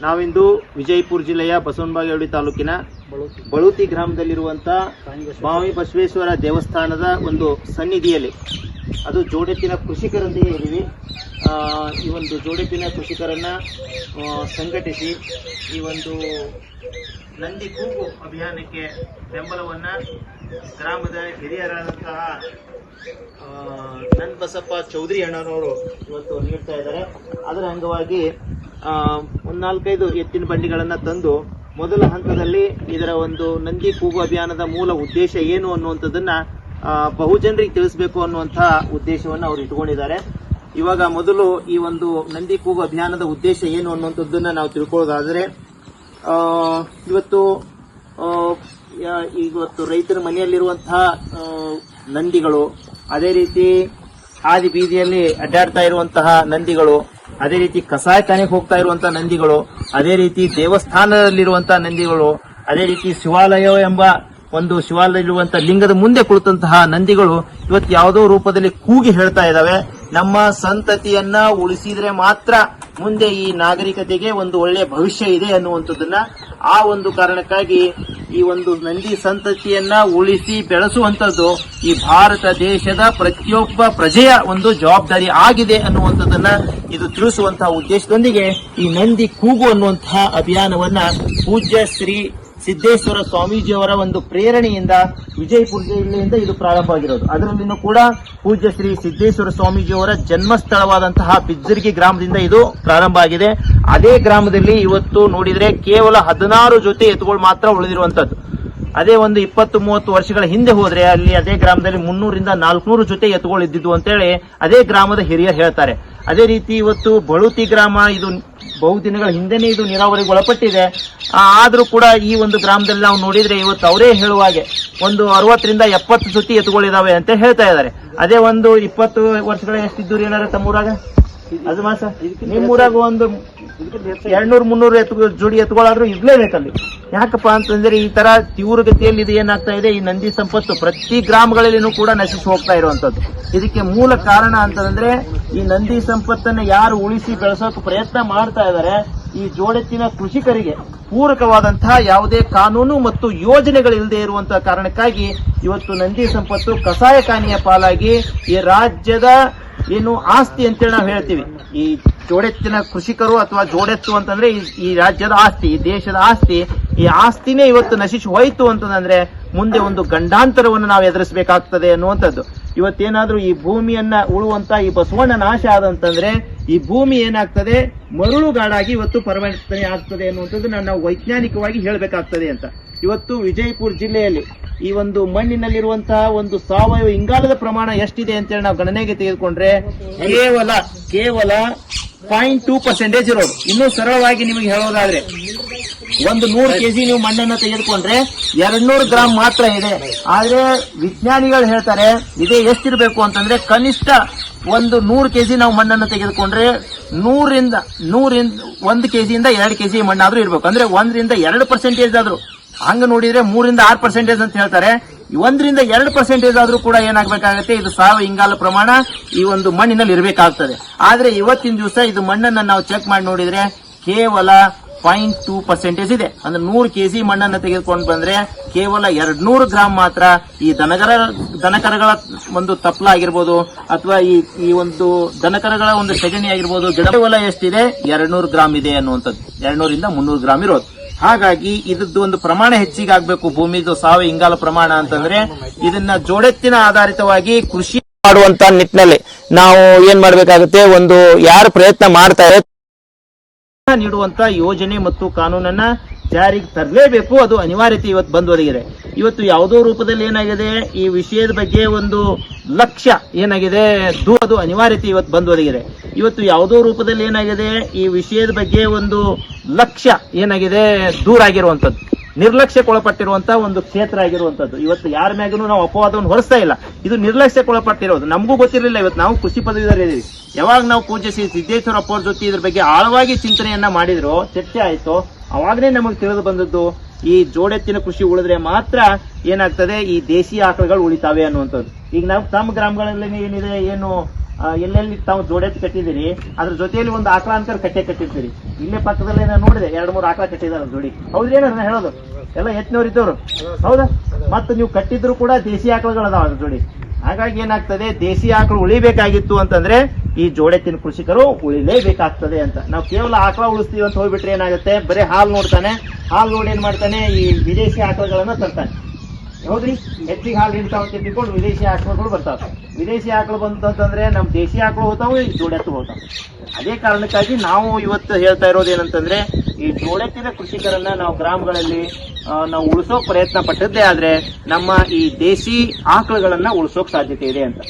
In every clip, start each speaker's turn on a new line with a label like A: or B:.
A: ನಾವಿಂದು ವಿಜಯಪುರ ಜಿಲ್ಲೆಯ ಬಸವನಬಾಗೇವಾಡಿ ತಾಲೂಕಿನ ಬಳೂತಿ ಗ್ರಾಮದಲ್ಲಿರುವಂತ ಸ್ವಾಮಿ ಬಸವೇಶ್ವರ ದೇವಸ್ಥಾನದ ಒಂದು ಸನ್ನಿಧಿಯಲ್ಲಿ ಅದು ಜೋಡೆತ್ತಿನ ಕೃಷಿಕರೊಂದಿಗೆ ಇದ್ದೀವಿ. ಈ ಒಂದು ಜೋಡೆತ್ತಿನ ಕೃಷಿಕರನ್ನ ಸಂಘಟಿಸಿ ಈ ಒಂದು ನಂದಿ ಕೂಗು ಅಭಿಯಾನಕ್ಕೆ ಬೆಂಬಲವನ್ನ ಗ್ರಾಮದ ಹಿರಿಯರಾದಂತಹ ನನ್ ಬಸಪ್ಪ ಚೌಧರಿ ಅಣ್ಣನವರು ಇವತ್ತು ನೀಡ್ತಾ ಇದ್ದಾರೆ. ಅದರ ಅಂಗವಾಗಿ ಒಂದ್ ನಾಲ್ಕೈದು ಎತ್ತಿನ ಬಂಡಿಗಳನ್ನ ತಂದು ಮೊದಲ ಹಂತದಲ್ಲಿ ಇದರ ಒಂದು ನಂದಿ ಕೂಗು ಅಭಿಯಾನದ ಮೂಲ ಉದ್ದೇಶ ಏನು ಅನ್ನುವಂಥದ್ದನ್ನ ಬಹುಜನರಿಗೆ ತಿಳಿಸಬೇಕು ಅನ್ನುವಂತಹ ಉದ್ದೇಶವನ್ನು ಅವರು ಇಟ್ಕೊಂಡಿದ್ದಾರೆ. ಇವಾಗ ಮೊದಲು ಈ ಒಂದು ನಂದಿ ಕೂಗು ಅಭಿಯಾನದ ಉದ್ದೇಶ ಏನು ಅನ್ನುವಂಥದ್ದನ್ನ ನಾವು ತಿಳ್ಕೊಳ್ಳೋದಾದ್ರೆ ಇವತ್ತು ಇವತ್ತು ರೈತರ ಮನೆಯಲ್ಲಿರುವಂತಹ ನಂದಿಗಳು, ಅದೇ ರೀತಿ ಹಾದಿ ಬೀದಿಯಲ್ಲಿ ಅಡ್ಡಾಡ್ತಾ ಇರುವಂತಹ ನಂದಿಗಳು ಅದೇ ರೀತಿ ಕಸಾಯಖಾನೆಗೆ ಹೋಗ್ತಾ ಇರುವಂತ ನಂದಿಗಳು, ಅದೇ ರೀತಿ ದೇವಸ್ಥಾನದಲ್ಲಿರುವಂತಹ ನಂದಿಗಳು, ಅದೇ ರೀತಿ ಶಿವಾಲಯ ಎಂಬ ಒಂದು ಶಿವಾಲಯದಲ್ಲಿರುವಂತಹ ಲಿಂಗದ ಮುಂದೆ ಕುಳಿತಂತಹ ನಂದಿಗಳು ಇವತ್ತು ಯಾವುದೋ ರೂಪದಲ್ಲಿ ಕೂಗಿ ಹೇಳ್ತಾ ಇದ್ದಾವೆ. ನಮ್ಮ ಸಂತತಿಯನ್ನ ಉಳಿಸಿದ್ರೆ ಮಾತ್ರ ಮುಂದೆ ಈ ನಾಗರಿಕತೆಗೆ ಒಂದು ಒಳ್ಳೆಯ ಭವಿಷ್ಯ ಇದೆ ಅನ್ನುವಂಥದ್ದನ್ನ ಆ ಒಂದು ಕಾರಣಕ್ಕಾಗಿ ಈ ಒಂದು ನಂದಿ ಸಂತತಿಯನ್ನ ಉಳಿಸಿ ಬೆಳೆಸುವಂತದ್ದು ಈ ಭಾರತ ದೇಶದ ಪ್ರತಿಯೊಬ್ಬ ಪ್ರಜೆಯ ಒಂದು ಜವಾಬ್ದಾರಿ ಆಗಿದೆ ಅನ್ನುವಂಥದ್ದನ್ನ ಇದು ತಿಳಿಸುವಂತಹ ಉದ್ದೇಶದೊಂದಿಗೆ ಈ ನಂದಿ ಕೂಗು ಅನ್ನುವಂತಹ ಅಭಿಯಾನವನ್ನ ಪೂಜ್ಯ ಶ್ರೀ ಸಿದ್ದೇಶ್ವರ ಸ್ವಾಮೀಜಿಯವರ ಒಂದು ಪ್ರೇರಣೆಯಿಂದ ವಿಜಯಪುರ ಜಿಲ್ಲೆಯಿಂದ ಇದು ಪ್ರಾರಂಭವಾಗಿರೋದು. ಅದರಲ್ಲಿನೂ ಕೂಡ ಪೂಜ್ಯ ಶ್ರೀ ಸಿದ್ದೇಶ್ವರ ಸ್ವಾಮೀಜಿಯವರ ಜನ್ಮಸ್ಥಳವಾದಂತಹ ಬಿಜ್ಜರ್ಗಿ ಗ್ರಾಮದಿಂದ ಇದು ಪ್ರಾರಂಭ ಆಗಿದೆ. ಅದೇ ಗ್ರಾಮದಲ್ಲಿ ಇವತ್ತು ನೋಡಿದ್ರೆ ಕೇವಲ ಹದಿನಾರು ಜೊತೆ ಎತ್ತುಗಳು ಮಾತ್ರ ಉಳಿದಿರುವಂತದ್ದು ಅದೇ ಒಂದು ಇಪ್ಪತ್ತು ಮೂವತ್ತು ವರ್ಷಗಳ ಹಿಂದೆ ಹೋದ್ರೆ ಅಲ್ಲಿ ಅದೇ ಗ್ರಾಮದಲ್ಲಿ ಮುನ್ನೂರಿಂದ ನಾಲ್ಕುನೂರು ಜೊತೆ ಎತ್ತುಗಳು ಇದ್ದಿದ್ದು ಅಂತೇಳಿ ಅದೇ ಗ್ರಾಮದ ಹಿರಿಯರು ಹೇಳ್ತಾರೆ. ಅದೇ ರೀತಿ ಇವತ್ತು ಬಳುತಿ ಗ್ರಾಮ ಇದು ಬಹುದಿನಗಳ ಹಿಂದೆನೇ ಇದು ನೀರಾವರಿಗೆ ಒಳಪಟ್ಟಿದೆ. ಆದರೂ ಕೂಡ ಈ ಒಂದು ಗ್ರಾಮದಲ್ಲಿ ನಾವು ನೋಡಿದ್ರೆ ಇವತ್ತು ಅವರೇ ಹೇಳುವ ಹಾಗೆ ಒಂದು ಅರವತ್ತರಿಂದ ಎಪ್ಪತ್ತು ಸುತ್ತಿ ಎತ್ತುಗಳಿದಾವೆ ಅಂತ ಹೇಳ್ತಾ ಇದ್ದಾರೆ. ಅದೇ ಒಂದು ಇಪ್ಪತ್ತು ವರ್ಷಗಳ ಎಷ್ಟಿದ್ದು ಏನಾರ ತಮ್ಮೂರಾಗ? ಅದು ಮಾಸ ನಿಮ್ಮೂರಾಗ ಒಂದು ಎರಡ್ನೂರ್ ಮುನ್ನೂರು ಎತ್ತು ಜೋಡಿ ಎತ್ಕೊಳ್ಳಾದ್ರೂ ಇರ್ಲೇಬೇಕಲ್ಲಿ ಯಾಕಪ್ಪ ಅಂತಂದ್ರೆ ಈ ತರ ತೀವ್ರಗತಿಯಲ್ಲಿ ಇದು ಏನಾಗ್ತಾ ಇದೆ? ಈ ನಂದಿ ಸಂಪತ್ತು ಪ್ರತಿ ಗ್ರಾಮಗಳಲ್ಲಿನೂ ಕೂಡ ನಶಿಸಿ ಹೋಗ್ತಾ ಇರುವಂತದ್ದು. ಇದಕ್ಕೆ ಮೂಲ ಕಾರಣ ಅಂತಂದ್ರೆ ಈ ನಂದಿ ಸಂಪತ್ತನ್ನ ಯಾರು ಉಳಿಸಿ ಬೆಳೆಸೋಕೆ ಪ್ರಯತ್ನ ಮಾಡ್ತಾ ಇದ್ದಾರೆ ಈ ಜೋಡೆತ್ತಿನ ಕೃಷಿಕರಿಗೆ ಪೂರಕವಾದಂತಹ ಯಾವುದೇ ಕಾನೂನು ಮತ್ತು ಯೋಜನೆಗಳಿಲ್ಲದೆ ಇರುವಂತಹ ಕಾರಣಕ್ಕಾಗಿ ಇವತ್ತು ನಂದಿ ಸಂಪತ್ತು ಕಸಾಯಖಾನೆಯ ಪಾಲಾಗಿ ಈ ರಾಜ್ಯದ ಏನು ಆಸ್ತಿ ಅಂತೇಳಿ ನಾವು ಹೇಳ್ತೀವಿ. ಈ ಜೋಡೆತ್ತಿನ ಕೃಷಿಕರು ಅಥವಾ ಜೋಡೆತ್ತು ಅಂತಂದ್ರೆ ಈ- ಈ ರಾಜ್ಯದ ಆಸ್ತಿ, ಈ ದೇಶದ ಆಸ್ತಿ, ಈ ಆಸ್ತಿನೇ ಇವತ್ತು ನಶಿಸಿ ಹೋಯಿತು ಅಂತಂದ್ರೆ ಮುಂದೆ ಒಂದು ಗಂಡಾಂತರವನ್ನು ನಾವು ಎದುರಿಸಬೇಕಾಗ್ತದೆ ಅನ್ನುವಂಥದ್ದು. ಇವತ್ತೇನಾದ್ರೂ ಈ ಭೂಮಿಯನ್ನ ಉಳುವಂತ ಈ ಬಸವಣ್ಣ ನಾಶ ಆದಂತಂದ್ರೆ ಈ ಭೂಮಿ ಏನಾಗ್ತದೆ? ಮರಳುಗಾಡಾಗಿ ಇವತ್ತು ಪರಿವರ್ತನೆ ಆಗ್ತದೆ ಅನ್ನುವಂಥದ್ದು ನಾವು ವೈಜ್ಞಾನಿಕವಾಗಿ ಹೇಳಬೇಕಾಗ್ತದೆ ಅಂತ. ಇವತ್ತು ವಿಜಯಪುರ ಜಿಲ್ಲೆಯಲ್ಲಿ ಈ ಒಂದು ಮಣ್ಣಿನಲ್ಲಿರುವಂತಹ ಒಂದು ಸಾವಯವ ಇಂಗಾಲದ ಪ್ರಮಾಣ ಎಷ್ಟಿದೆ ಅಂತೇಳಿ ನಾವು ಗಣನೆಗೆ ತೆಗೆದುಕೊಂಡ್ರೆ ಕೇವಲ ಕೇವಲ ಪಾಯಿಂಟ್ ಟೂ ಪರ್ಸೆಂಟೇಜ್ ಇರೋದು. ಇನ್ನೂ ಸರಳವಾಗಿ ನಿಮಗೆ ಹೇಳೋದಾದ್ರೆ, ಒಂದು ನೂರು ಕೆಜಿ ನೀವು ಮಣ್ಣನ್ನು ತೆಗೆದುಕೊಂಡ್ರೆ ಎರಡ್ನೂರು ಗ್ರಾಮ್ ಮಾತ್ರ ಇದೆ. ಆದ್ರೆ ವಿಜ್ಞಾನಿಗಳು ಹೇಳ್ತಾರೆ, ಇದೇ ಎಷ್ಟಿರಬೇಕು ಅಂತಂದ್ರೆ ಕನಿಷ್ಠ ಒಂದು ನೂರು ಕೆಜಿ ನಾವು ಮಣ್ಣನ್ನು ತೆಗೆದುಕೊಂಡ್ರೆ ನೂರಿಂದ ನೂರಿಂದ, ಒಂದು ಕೆಜಿಯಿಂದ ಎರಡು ಕೆಜಿ ಮಣ್ಣಾದ್ರೂ ಇರಬೇಕು. ಅಂದ್ರೆ ಒಂದರಿಂದ ಎರಡು ಪರ್ಸೆಂಟೇಜ್ ಆದ್ರೂ. ಹಂಗ ನೋಡಿದ್ರೆ ಮೂರಿಂದ ಆರು ಪರ್ಸೆಂಟೇಜ್ ಅಂತ ಹೇಳ್ತಾರೆ. ಒಂದರಿಂದ ಎರಡು ಪರ್ಸೆಂಟೇಜ್ ಆದ್ರೂ ಕೂಡ ಏನಾಗಬೇಕಾಗುತ್ತೆ? ಇದು ಸಾವ ಇಂಗಾಲ ಪ್ರಮಾಣ ಈ ಒಂದು ಮಣ್ಣಿನಲ್ಲಿ ಇರಬೇಕಾಗ್ತದೆ. ಆದ್ರೆ ಇವತ್ತಿನ ದಿವಸ ಇದು ಮಣ್ಣನ್ನು ನಾವು ಚೆಕ್ ಮಾಡಿ ನೋಡಿದ್ರೆ ಕೇವಲ ಪಾಯಿಂಟ್ ಟೂ ಪರ್ಸೆಂಟೇಜ್ ಇದೆ. ಅಂದ್ರೆ ನೂರು ಕೆಜಿ ಮಣ್ಣನ್ನು ತೆಗೆದುಕೊಂಡು ಬಂದ್ರೆ ಕೇವಲ ಎರಡ್ ನೂರು ಗ್ರಾಮ್ ಮಾತ್ರ ಈ ದನಕರ, ದನಕರಗಳ ಒಂದು ತಪ್ಪಲ ಆಗಿರ್ಬೋದು, ಅಥವಾ ಈ ಈ ಒಂದು ದನಕರಗಳ ಒಂದು ಸೆಗಣಿ ಆಗಿರ್ಬೋದು, ಗಿಡ ಹೊಲ ಎಷ್ಟಿದೆ? ಎರಡ್ ನೂರು ಗ್ರಾಮ್ ಇದೆ ಅನ್ನುವಂಥದ್ದು. ಎರಡ್ನೂರಿಂದ ಮುನ್ನೂರು ಗ್ರಾಮ್ ಇರೋದು. ಹಾಗಾಗಿ ಇದ್ರದ್ದು ಒಂದು ಪ್ರಮಾಣ ಹೆಚ್ಚಿಗೆ ಆಗ್ಬೇಕು. ಭೂಮಿದು ಸಾವು ಇಂಗಾಲ ಪ್ರಮಾಣ ಅಂತಂದ್ರೆ ಇದನ್ನ ಜೋಡೆತ್ತಿನ ಆಧಾರಿತವಾಗಿ ಕೃಷಿ ಮಾಡುವಂತ ನಿಟ್ಟಿನಲ್ಲಿ ನಾವು ಏನ್ ಮಾಡ್ಬೇಕಾಗುತ್ತೆ? ಒಂದು ಯಾರು ಪ್ರಯತ್ನ ಮಾಡ್ತಾರೆ ನೀಡುವಂತ ಯೋಜನೆ ಮತ್ತು ಕಾನೂನನ್ನ ಜಾರಿಗೆ ತರಲೇಬೇಕು. ಅದು ಅನಿವಾರ್ಯತೆ ಇವತ್ತು ಬಂದು ಒದಗಿದೆ ಇವತ್ತು ಯಾವುದೋ ರೂಪದಲ್ಲಿ ಏನಾಗಿದೆ? ಈ ವಿಷಯದ ಬಗ್ಗೆ ಒಂದು ಲಕ್ಷ್ಯ ಏನಾಗಿದೆ? ಅದು ಅನಿವಾರ್ಯತೆ ಇವತ್ತು ಬಂದು ಒದಗಿದೆ ಇವತ್ತು ಯಾವುದೋ ರೂಪದಲ್ಲಿ ಏನಾಗಿದೆ? ಈ ವಿಷಯದ ಬಗ್ಗೆ ಒಂದು ಲಕ್ಷ್ಯ ಏನಾಗಿದೆ? ದೂರ ಆಗಿರುವಂತದ್ದು ನಿರ್ಲಕ್ಷ್ಯಕ್ಕೊಳಪಟ್ಟಿರುವಂತಹ ಒಂದು ಕ್ಷೇತ್ರ ಆಗಿರುವಂತದ್ದು. ಇವತ್ತು ಯಾರ ಮ್ಯಾಗೂ ನಾವು ಅಪವಾದವನ್ನು ಹೊರಿಸ್ತಾ ಇಲ್ಲ. ಇದು ನಿರ್ಲಕ್ಷ್ಯಕ್ಕೊಳಪಟ್ಟಿರೋದು. ನಮಗೂ ಗೊತ್ತಿರಲಿಲ್ಲ, ಇವತ್ತು ನಾವು ಕೃಷಿ ಪದವೀಧರ ಇದೀವಿ ಯಾವಾಗ ನಾವು ಪೂಜೆ ಶ್ರೀ ಸಿದ್ದೇಶ್ವರಪ್ಪ ಅವ್ರ ಜೊತೆ ಇದ್ರ ಬಗ್ಗೆ ಆಳವಾಗಿ ಚಿಂತನೆಯನ್ನ ಮಾಡಿದ್ರು, ಚರ್ಚೆ ಆಯ್ತು, ಅವಾಗಲೇ ನಮಗೆ ತಿಳಿದು ಬಂದದ್ದು, ಈ ಜೋಡೆತ್ತಿನ ಕೃಷಿ ಉಳಿದ್ರೆ ಮಾತ್ರ ಏನಾಗ್ತದೆ? ಈ ದೇಶೀಯ ಆಕಳುಗಳು ಉಳಿತಾವೆ ಅನ್ನುವಂಥದ್ದು. ಈಗ ನಾವು ತಮ್ಮ ಗ್ರಾಮಗಳಲ್ಲಿ ಏನಿದೆ, ಏನು ಎಲ್ಲೆಲ್ಲಿ ತಾವು ಜೋಡೆತ್ ಕಟ್ಟಿದಿರಿ ಅದ್ರ ಜೊತೆಯಲ್ಲಿ ಒಂದು ಆಕಳ ಅಂತ ಕಟ್ಟೆ ಕಟ್ಟಿರ್ತೀರಿ. ಇಲ್ಲೇ ಪಕ್ಕದಲ್ಲಿ ನಾನು ನೋಡಿದೆ, ಎರಡು ಮೂರು ಆಕಳ ಕಟ್ಟಿದಾರ ಜೋಡಿ. ಹೌದ್ರಿ ನಾನು ಹೇಳೋದು? ಎಲ್ಲ ಎತ್ತಿನವ್ರು ಇದ್ದವ್ರು. ಹೌದಾ? ಮತ್ತೆ ನೀವು ಕಟ್ಟಿದ್ರು ಕೂಡ ದೇಸಿ ಆಕಳುಗಳು ಅದ್ರ ಜೋಡಿ. ಹಾಗಾಗಿ ಏನಾಗ್ತದೆ, ದೇಸಿ ಆಕಳು ಉಳಿಬೇಕಾಗಿತ್ತು ಅಂತಂದ್ರೆ, ಈ ಜೋಡೆತ್ತಿನ ಕೃಷಿಕರು ಉಳಿಲೇಬೇಕಾಗ್ತದೆ ಅಂತ. ನಾವು ಕೇವಲ ಆಕಳ ಉಳಿಸ್ತೀವಿ ಅಂತ ಹೋಗ್ಬಿಟ್ರೆ ಏನಾಗುತ್ತೆ? ಬರೀ ಹಾಲು ನೋಡ್ತಾನೆ, ಹಾಲು ನೋಡಿ ಏನ್ ಮಾಡ್ತಾನೆ, ಈ ವಿದೇಶಿ ಆಕಳುಗಳನ್ನ ತರ್ತಾನೆ. ಹೌದ್ರಿ ಹೆಚ್ಚಿಗೆ ಹಾಲು ಹಿಡಿತಾವ ಅಂತ ತಿಳ್ಕೊಂಡು ವಿದೇಶಿ ಆಕಳುಗಳು ಬರ್ತಾವ ವಿದೇಶಿ ಆಕಳು ಬಂತಂತಂದ್ರೆ ನಮ್ ದೇಶಿ ಆಕಳು ಹೋಗ್ತಾವ ಈ ಜೋಡೆತ್ತು ಹೋಗ್ತಾವ ಅದೇ ಕಾರಣಕ್ಕಾಗಿ ನಾವು ಇವತ್ತು ಹೇಳ್ತಾ ಇರೋದು ಏನಂತಂದ್ರೆ, ಈ ಜೋಡೆತ್ತಿನ ಕೃಷಿಕರನ್ನ ನಾವು ಗ್ರಾಮಗಳಲ್ಲಿ ನಾವು ಉಳಿಸೋ ಪ್ರಯತ್ನ ಪಟ್ಟದ್ದೇ ಆದ್ರೆ ನಮ್ಮ ಈ ದೇಶಿ ಆಕಳುಗಳನ್ನ ಉಳಿಸೋಕ್ ಸಾಧ್ಯತೆ ಇದೆ ಅಂತ.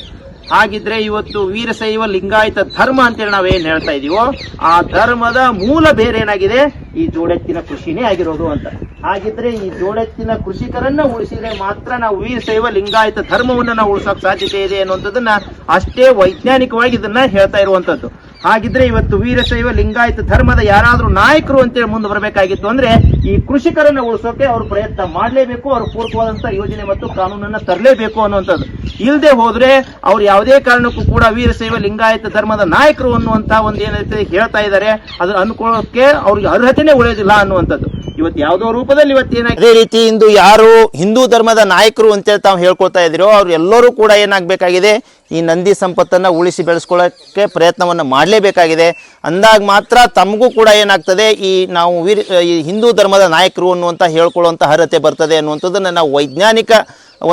A: ಹಾಗಿದ್ರೆ ಇವತ್ತು ವೀರಶೈವ ಲಿಂಗಾಯತ ಧರ್ಮ ಅಂತೇಳಿ ನಾವೇನ್ ಹೇಳ್ತಾ ಇದೀವೋ, ಆ ಧರ್ಮದ ಮೂಲ ಬೇರೆ ಏನಾಗಿದೆ ಈ ಜೋಡೆತ್ತಿನ ಕೃಷಿನೇ ಆಗಿರೋದು ಅಂತ. ಹಾಗಿದ್ರೆ ಈ ಜೋಡೆತ್ತಿನ ಕೃಷಿಕರನ್ನ ಉಳಿಸಿದ್ರೆ ಮಾತ್ರ ನಾವು ವೀರಶೈವ ಲಿಂಗಾಯತ ಧರ್ಮವನ್ನ ನಾವು ಉಳಿಸೋಕ್ ಸಾಧ್ಯತೆ ಇದೆ ಅನ್ನುವಂಥದ್ದನ್ನ ಅಷ್ಟೇ ವೈಜ್ಞಾನಿಕವಾಗಿ ಇದನ್ನ ಹೇಳ್ತಾ ಇರುವಂತದ್ದು ಹಾಗಿದ್ರೆ ಇವತ್ತು ವೀರಶೈವ ಲಿಂಗಾಯತ ಧರ್ಮದ ಯಾರಾದರೂ ನಾಯಕರು ಅಂತೇಳಿ ಮುಂದೆ ಬರಬೇಕಾಗಿತ್ತು ಅಂದ್ರೆ ಈ ಕೃಷಿಕರನ್ನ ಉಳಿಸೋಕೆ ಅವರು ಪ್ರಯತ್ನ ಮಾಡಲೇಬೇಕು, ಅವ್ರ ಪೂರಕವಾದಂತ ಯೋಜನೆ ಮತ್ತು ಕಾನೂನನ್ನ ತರಲೇಬೇಕು ಅನ್ನುವಂಥದ್ದು. ಇಲ್ಲದೆ ಹೋದ್ರೆ ಅವ್ರು ಯಾವುದೇ ಕಾರಣಕ್ಕೂ ಕೂಡ ವೀರಶೈವ ಲಿಂಗಾಯತ ಧರ್ಮದ ನಾಯಕರು ಅನ್ನುವಂತ ಒಂದು ಏನೈತೆ ಹೇಳ್ತಾ ಇದ್ದಾರೆ ಅದನ್ನ ಅನ್ಕೊಳ್ಳೋಕೆ ಅವ್ರಿಗೆ ಅರ್ಹತೆನೇ ಉಳಿಯೋದಿಲ್ಲ ಅನ್ನುವಂಥದ್ದು. ಇವತ್ತು ಯಾವುದೋ ರೂಪದಲ್ಲಿ ಇವತ್ತು ಏನಾಗಿದೆ ಅದೇ ರೀತಿ ಇಂದು ಯಾರು ಹಿಂದೂ ಧರ್ಮದ ನಾಯಕರು ಅಂತೇಳಿ ತಾವು ಹೇಳ್ಕೊಳ್ತಾ ಇದ್ದೀರೋ, ಅವ್ರು ಎಲ್ಲರೂ ಕೂಡ ಏನಾಗಬೇಕಾಗಿದೆ? ಈ ನಂದಿ ಸಂಪತ್ತನ್ನು ಉಳಿಸಿ ಬೆಳೆಸ್ಕೊಳ್ಳೋಕ್ಕೆ ಪ್ರಯತ್ನವನ್ನು ಮಾಡಲೇಬೇಕಾಗಿದೆ. ಅಂದಾಗ ಮಾತ್ರ ತಮಗೂ ಕೂಡ ಏನಾಗ್ತದೆ, ಈ ನಾವು ವೀರ್, ಈ ಹಿಂದೂ ಧರ್ಮದ ನಾಯಕರು ಅನ್ನುವಂಥ ಹೇಳ್ಕೊಳ್ಳುವಂಥ ಅರ್ಹತೆ ಬರ್ತದೆ ಅನ್ನುವಂಥದ್ದನ್ನು ನಾವು ವೈಜ್ಞಾನಿಕ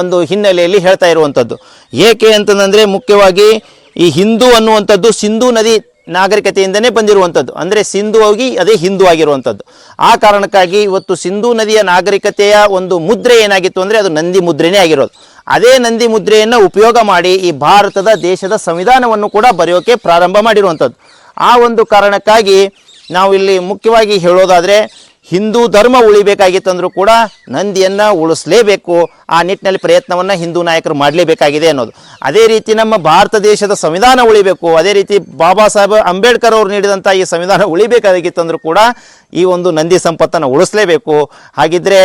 A: ಒಂದು ಹಿನ್ನೆಲೆಯಲ್ಲಿ ಹೇಳ್ತಾ ಇರುವಂಥದ್ದು. ಏಕೆ ಅಂತಂದರೆ ಮುಖ್ಯವಾಗಿ ಈ ಹಿಂದೂ ಅನ್ನುವಂಥದ್ದು ಸಿಂಧೂ ನದಿ ನಾಗರಿಕತೆಯಿಂದನೇ ಬಂದಿರುವಂಥದ್ದು ಅಂದರೆ ಸಿಂಧು ಹೋಗಿ ಅದೇ ಹಿಂದೂ ಆಗಿರುವಂಥದ್ದು ಆ ಕಾರಣಕ್ಕಾಗಿ ಇವತ್ತು ಸಿಂಧೂ ನದಿಯ ನಾಗರಿಕತೆಯ ಒಂದು ಮುದ್ರೆ ಏನಾಗಿತ್ತು ಅಂದರೆ ಅದು ನಂದಿ ಮುದ್ರೆನೇ ಆಗಿರೋದು. ಅದೇ ನಂದಿ ಮುದ್ರೆಯನ್ನು ಉಪಯೋಗ ಮಾಡಿ ಈ ಭಾರತದ ದೇಶದ ಸಂವಿಧಾನವನ್ನು ಕೂಡ ಬರೆಯೋಕೆ ಪ್ರಾರಂಭ ಮಾಡಿರುವಂಥದ್ದು ಆ ಒಂದು ಕಾರಣಕ್ಕಾಗಿ ನಾವು ಇಲ್ಲಿ ಮುಖ್ಯವಾಗಿ ಹೇಳೋದಾದರೆ ಹಿಂದೂ ಧರ್ಮ ಉಳಿಬೇಕಾಗಿತ್ತಂದ್ರೂ ಕೂಡ ನಂದಿಯನ್ನು ಉಳಿಸಲೇಬೇಕು. ಆ ನಿಟ್ಟಿನಲ್ಲಿ ಪ್ರಯತ್ನವನ್ನು ಹಿಂದೂ ನಾಯಕರು ಮಾಡಲೇಬೇಕಾಗಿದೆ ಅನ್ನೋದು. ಅದೇ ರೀತಿ ನಮ್ಮ ಭಾರತ ದೇಶದ ಸಂವಿಧಾನ ಉಳಿಬೇಕು. ಅದೇ ರೀತಿ ಬಾಬಾ ಸಾಹೇಬ್ ಅಂಬೇಡ್ಕರ್ ಅವರು ನೀಡಿದಂಥ ಈ ಸಂವಿಧಾನ ಉಳಿಬೇಕಾಗಿತ್ತಂದ್ರೂ ಕೂಡ ಈ ಒಂದು ನಂದಿ ಸಂಪತ್ತನ್ನು ಉಳಿಸಲೇಬೇಕು. ಹಾಗಿದ್ರೆ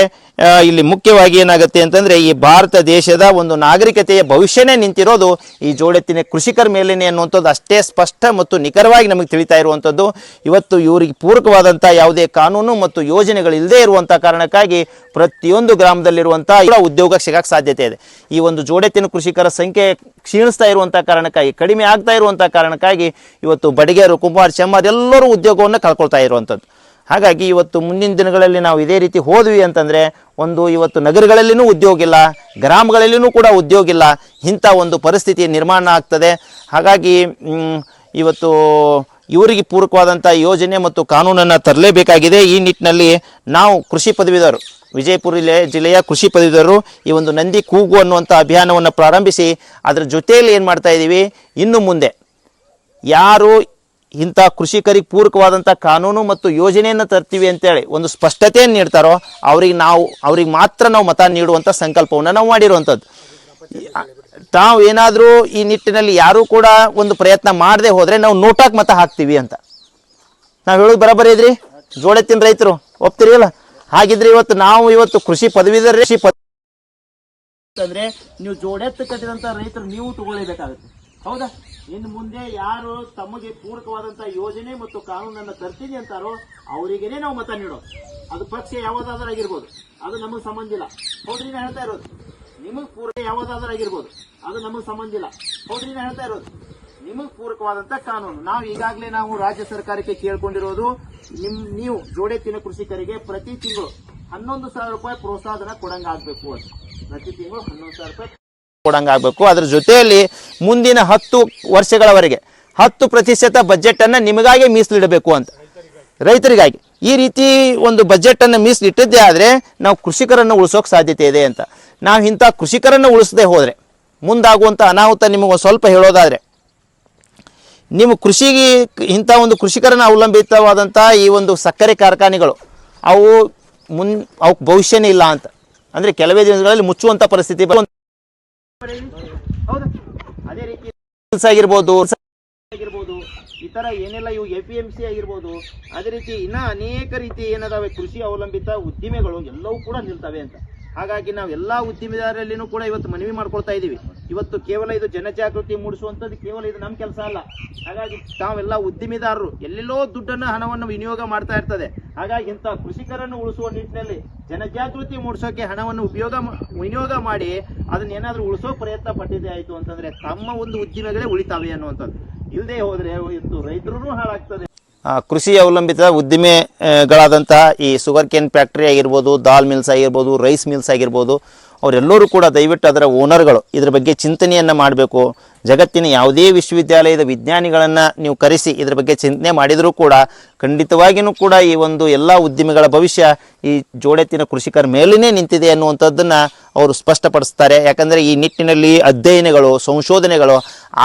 A: ಇಲ್ಲಿ ಮುಖ್ಯವಾಗಿ ಏನಾಗುತ್ತೆ ಅಂತಂದ್ರೆ, ಈ ಭಾರತ ದೇಶದ ಒಂದು ನಾಗರಿಕತೆಯ ಭವಿಷ್ಯನೇ ನಿಂತಿರೋದು ಈ ಜೋಡೆತ್ತಿನ ಕೃಷಿಕರ ಮೇಲೇನೆ ಅನ್ನುವಂಥದ್ದು ಅಷ್ಟೇ ಸ್ಪಷ್ಟ ಮತ್ತು ನಿಖರವಾಗಿ ನಮಗೆ ತಿಳಿತಾ ಇರುವಂಥದ್ದು. ಇವತ್ತು ಇವರಿಗೆ ಪೂರಕವಾದಂಥ ಯಾವುದೇ ಕಾನೂನು ಮತ್ತು ಯೋಜನೆಗಳು ಇಲ್ಲದೆ ಇರುವಂಥ ಕಾರಣಕ್ಕಾಗಿ ಪ್ರತಿಯೊಂದು ಗ್ರಾಮದಲ್ಲಿರುವಂಥ ಉದ್ಯೋಗ ಸಿಗಕ್ಕೆ ಸಾಧ್ಯತೆ ಇದೆ. ಈ ಒಂದು ಜೋಡೆತ್ತಿನ ಕೃಷಿಕರ ಸಂಖ್ಯೆ ಕ್ಷೀಣಿಸ್ತಾ ಇರುವಂಥ ಕಾರಣಕ್ಕಾಗಿ, ಕಡಿಮೆ ಆಗ್ತಾ ಇರುವಂಥ ಕಾರಣಕ್ಕಾಗಿ ಇವತ್ತು ಬಡಿಗೇರು ಕುಮಾರ್ ಚೆಮ್ಮಾರ್ ಎಲ್ಲರೂ ಉದ್ಯೋಗವನ್ನು ಕಳ್ಕೊಳ್ತಾ ಇರುವಂಥದ್ದು. ಹಾಗಾಗಿ ಇವತ್ತು ಮುಂದಿನ ದಿನಗಳಲ್ಲಿ ನಾವು ಇದೇ ರೀತಿ ಹೋದ್ವಿ ಅಂತಂದರೆ ಒಂದು ಇವತ್ತು ನಗರಗಳಲ್ಲಿನೂ ಉದ್ಯೋಗ ಇಲ್ಲ, ಗ್ರಾಮಗಳಲ್ಲಿನೂ ಕೂಡ ಉದ್ಯೋಗ ಇಲ್ಲ, ಇಂಥ ಒಂದು ಪರಿಸ್ಥಿತಿ ನಿರ್ಮಾಣ ಆಗ್ತದೆ. ಹಾಗಾಗಿ ಇವತ್ತು ಇವರಿಗೆ ಪೂರಕವಾದಂಥ ಯೋಜನೆ ಮತ್ತು ಕಾನೂನನ್ನು ತರಲೇಬೇಕಾಗಿದೆ. ಈ ನಿಟ್ಟಿನಲ್ಲಿ ನಾವು ಕೃಷಿ ಪದವೀಧರು, ವಿಜಯಪುರ ಜಿಲ್ಲೆ- ಜಿಲ್ಲೆಯ ಕೃಷಿ ಪದವೀಧರು ಈ ಒಂದು ನಂದಿ ಕೂಗು ಅನ್ನುವಂಥ ಅಭಿಯಾನವನ್ನು ಪ್ರಾರಂಭಿಸಿ, ಅದರ ಜೊತೆಯಲ್ಲಿ ಏನು ಮಾಡ್ತಾ ಇದ್ದೀವಿ ಇನ್ನು ಮುಂದೆ ಯಾರು ಇಂಥ ಕೃಷಿಕರಿಗೆ ಪೂರಕವಾದಂಥ ಕಾನೂನು ಮತ್ತು ಯೋಜನೆಯನ್ನು ತರ್ತೀವಿ ಅಂತೇಳಿ ಒಂದು ಸ್ಪಷ್ಟತೆಯನ್ನು ನೀಡ್ತಾರೋ, ಅವ್ರಿಗೆ ನಾವು, ಅವ್ರಿಗೆ ಮಾತ್ರ ನಾವು ಮತ ನೀಡುವಂಥ ಸಂಕಲ್ಪವನ್ನು ನಾವು ಮಾಡಿರುವಂಥದ್ದು. ತಾವು ಏನಾದರೂ ಈ ನಿಟ್ಟಿನಲ್ಲಿ ಯಾರೂ ಕೂಡ ಒಂದು ಪ್ರಯತ್ನ ಮಾಡದೆ ಹೋದರೆ ನಾವು ನೋಟಾಕ್ ಮತ ಹಾಕ್ತೀವಿ ಅಂತ. ನಾವು ಹೇಳೋದು ಬರೋಬ್ಬರಿ ಇದ್ರಿ ಜೋಡೆತ್ತಿನ ರೈತರು ಒಪ್ತೀರಿ ಅಲ್ಲ ಹಾಗಿದ್ರೆ ಇವತ್ತು ನಾವು ಇವತ್ತು ಕೃಷಿ ಪದವೀಧರ ಕೃಷಿ ಪದ ನೀವು ಜೋಡೆತ್ತು ಕಟ್ಟಿದಂತ ರೈತರು ನೀವು ತಗೊಳ್ಳೇಬೇಕಾಗುತ್ತೆ. ಹೌದಾ? ಇನ್ನು ಮುಂದೆ ಯಾರು ತಮಗೆ ಪೂರಕವಾದಂತಹ ಯೋಜನೆ ಮತ್ತು ಕಾನೂನನ್ನು ತರ್ತೀನಿ ಅಂತಾರೋ ಅವರಿಗೇನೆ ನಾವು ಮತ ನೀಡೋದು. ಅದು ಪಕ್ಷ ಯಾವುದಾದ್ರೂ ಆಗಿರ್ಬೋದು. ಅದು ನಮಗೆ ಸಂಬಂಧ ಇಲ್ಲ. ಹೌದ್ರಿ ಹೇಳ್ತಾ ಇರೋದು. ನಿಮಗೆ ಪೂರಕ ಯಾವುದಾದ್ರೂ ಆಗಿರ್ಬೋದು. ಅದು ನಮಗೆ ಸಂಬಂಧ ಇಲ್ಲ. ಹೌದ್ರಿ ಹೇಳ್ತಾ ಇರೋದು. ನಿಮಗೆ ಪೂರಕವಾದಂತ ಕಾನೂನು. ನಾವು ಈಗಾಗಲೇ ನಾವು ರಾಜ್ಯ ಸರ್ಕಾರಕ್ಕೆ ಕೇಳ್ಕೊಂಡಿರೋದು, ನಿಮ್ ನೀವು ತಿನ್ನ ಕೃಷಿಕರಿಗೆ ಪ್ರತಿ ತಿಂಗಳು ಹನ್ನೊಂದು ಸಾವಿರ ರೂಪಾಯಿ ಪ್ರೋತ್ಸಾಹನ ಕೊಡಂಗಾಗಬೇಕು ಅಂತ. ಪ್ರತಿ ತಿಂಗಳು ಹನ್ನೊಂದು ಸಾವಿರ ರೂಪಾಯಿ ಕೊಡಂಗಾಗಬೇಕು. ಅದ್ರ ಜೊತೆಯಲ್ಲಿ ಮುಂದಿನ ಹತ್ತು ವರ್ಷಗಳವರೆಗೆ ಹತ್ತು ಪ್ರತಿಶತ ಬಜೆಟ್ ಅನ್ನ ನಿಮಗಾಗಿ ಮೀಸಲಿಡಬೇಕು ಅಂತ. ರೈತರಿಗಾಗಿ. ಈ ರೀತಿ ಒಂದು ಬಜೆಟ್ ಅನ್ನು ಮೀಸಲಿಟ್ಟಿದ್ದೇ ಆದ್ರೆ ನಾವು ಕೃಷಿಕರನ್ನು ಉಳಿಸೋಕೆ ಸಾಧ್ಯತೆ ಇದೆ ಅಂತ. ನಾವು ಇಂಥ ಕೃಷಿಕರನ್ನು ಉಳಿಸದೆ ಹೋದ್ರೆ ಮುಂದಾಗುವಂಥ ಅನಾಹುತ ನಿಮಗೆ ಸ್ವಲ್ಪ ಹೇಳೋದಾದ್ರೆ, ನಿಮ್ಮ ಕೃಷಿಗೆ ಇಂಥ ಒಂದು ಕೃಷಿಕರನ್ನು ಅವಲಂಬಿತವಾದಂಥ ಈ ಒಂದು ಸಕ್ಕರೆ ಕಾರ್ಖಾನೆಗಳು, ಅವು ಮುನ್ ಅವಕ್ಕೆ ಭವಿಷ್ಯನೇ ಇಲ್ಲ ಅಂತ. ಅಂದರೆ ಕೆಲವೇ ದಿನಗಳಲ್ಲಿ ಮುಚ್ಚುವಂಥ ಪರಿಸ್ಥಿತಿ ಅದೇ ರೀತಿ ಆಗಿರ್ಬೋದು ಆಗಿರ್ಬೋದು, ಈ ತರ ಏನೆಲ್ಲ, ಇವು ಎ ಪಿ ಎಂ ಸಿ ಆಗಿರ್ಬೋದು. ಅದೇ ರೀತಿ ಇನ್ನ ಅನೇಕ ರೀತಿ ಏನದಾವೆ ಕೃಷಿ ಅವಲಂಬಿತ ಉದ್ದಿಮೆಗಳು ಎಲ್ಲವೂ ಕೂಡ ನಿಲ್ತವೆ ಅಂತ. ಹಾಗಾಗಿ ನಾವು ಎಲ್ಲಾ ಉದ್ದಿಮೆದಾರರಲ್ಲಿನೂ ಕೂಡ ಇವತ್ತು ಮನವಿ ಮಾಡ್ಕೊಳ್ತಾ ಇದೀವಿ. ಇವತ್ತು ಕೇವಲ ಇದು ಜನಜಾಗೃತಿ ಮೂಡಿಸುವಂಥದ್ದು ಕೇವಲ ಇದು ನಮ್ಮ ಕೆಲಸ ಅಲ್ಲ. ಹಾಗಾಗಿ ತಾವೆಲ್ಲ ಉದ್ದಿಮೆದಾರರು, ಎಲ್ಲೆಲ್ಲೋ ದುಡ್ಡನ್ನು, ಹಣವನ್ನು ವಿನಿಯೋಗ ಮಾಡ್ತಾ ಇರ್ತದೆ. ಹಾಗಾಗಿ ಇಂಥ ಕೃಷಿಕರನ್ನು ಉಳಿಸುವ ನಿಟ್ಟಿನಲ್ಲಿ ಜನಜಾಗೃತಿ ಮೂಡಿಸೋಕೆ ಹಣವನ್ನು ಉಪಯೋಗ ವಿನಿಯೋಗ ಮಾಡಿ ಅದನ್ನ ಏನಾದರೂ ಉಳಿಸೋ ಪ್ರಯತ್ನ ಪಟ್ಟಿದೆ ಆಯಿತು ಅಂತಂದ್ರೆ ತಮ್ಮ ಒಂದು ಉದ್ದಿಮೆಗಳೇ ಉಳಿತಾವೆ ಅನ್ನುವಂಥದ್ದು. ಇಲ್ಲದೆ ಹೋದ್ರೆ ಇವತ್ತು ರೈತರು ಹಾಳಾಗ್ತದೆ. ಕೃಷಿ ಅವಲಂಬಿತ ಉದ್ದಿಮೆಗಳಾದಂತಹ ಈ ಸುಗರ್ ಕೇನ್ ಫ್ಯಾಕ್ಟ್ರಿ ಆಗಿರ್ಬೋದು ದಾಲ್ ಮಿಲ್ಸ್ ಆಗಿರ್ಬೋದು ರೈಸ್ ಮಿಲ್ಸ್ ಆಗಿರ್ಬೋದು ಅವರೆಲ್ಲರೂ ಕೂಡ ದಯವಿಟ್ಟು ಅದರ ಓನರ್ಗಳು ಇದರ ಬಗ್ಗೆ ಚಿಂತನೆಯನ್ನು ಮಾಡಬೇಕು. ಜಗತ್ತಿನ ಯಾವುದೇ ವಿಶ್ವವಿದ್ಯಾಲಯದ ವಿಜ್ಞಾನಿಗಳನ್ನು ನೀವು ಕರೆಸಿ ಇದ್ರ ಬಗ್ಗೆ ಚಿಂತನೆ ಮಾಡಿದರೂ ಕೂಡ ಖಂಡಿತವಾಗಿಯೂ ಕೂಡ ಈ ಒಂದು ಎಲ್ಲ ಉದ್ದಿಮೆಗಳ ಭವಿಷ್ಯ ಈ ಜೋಡೆತ್ತಿನ ಕೃಷಿಕರ ಮೇಲೇ ನಿಂತಿದೆ ಅನ್ನುವಂಥದ್ದನ್ನು ಅವರು ಸ್ಪಷ್ಟಪಡಿಸ್ತಾರೆ. ಯಾಕಂದರೆ ಈ ನಿಟ್ಟಿನಲ್ಲಿ ಅಧ್ಯಯನಗಳು, ಸಂಶೋಧನೆಗಳು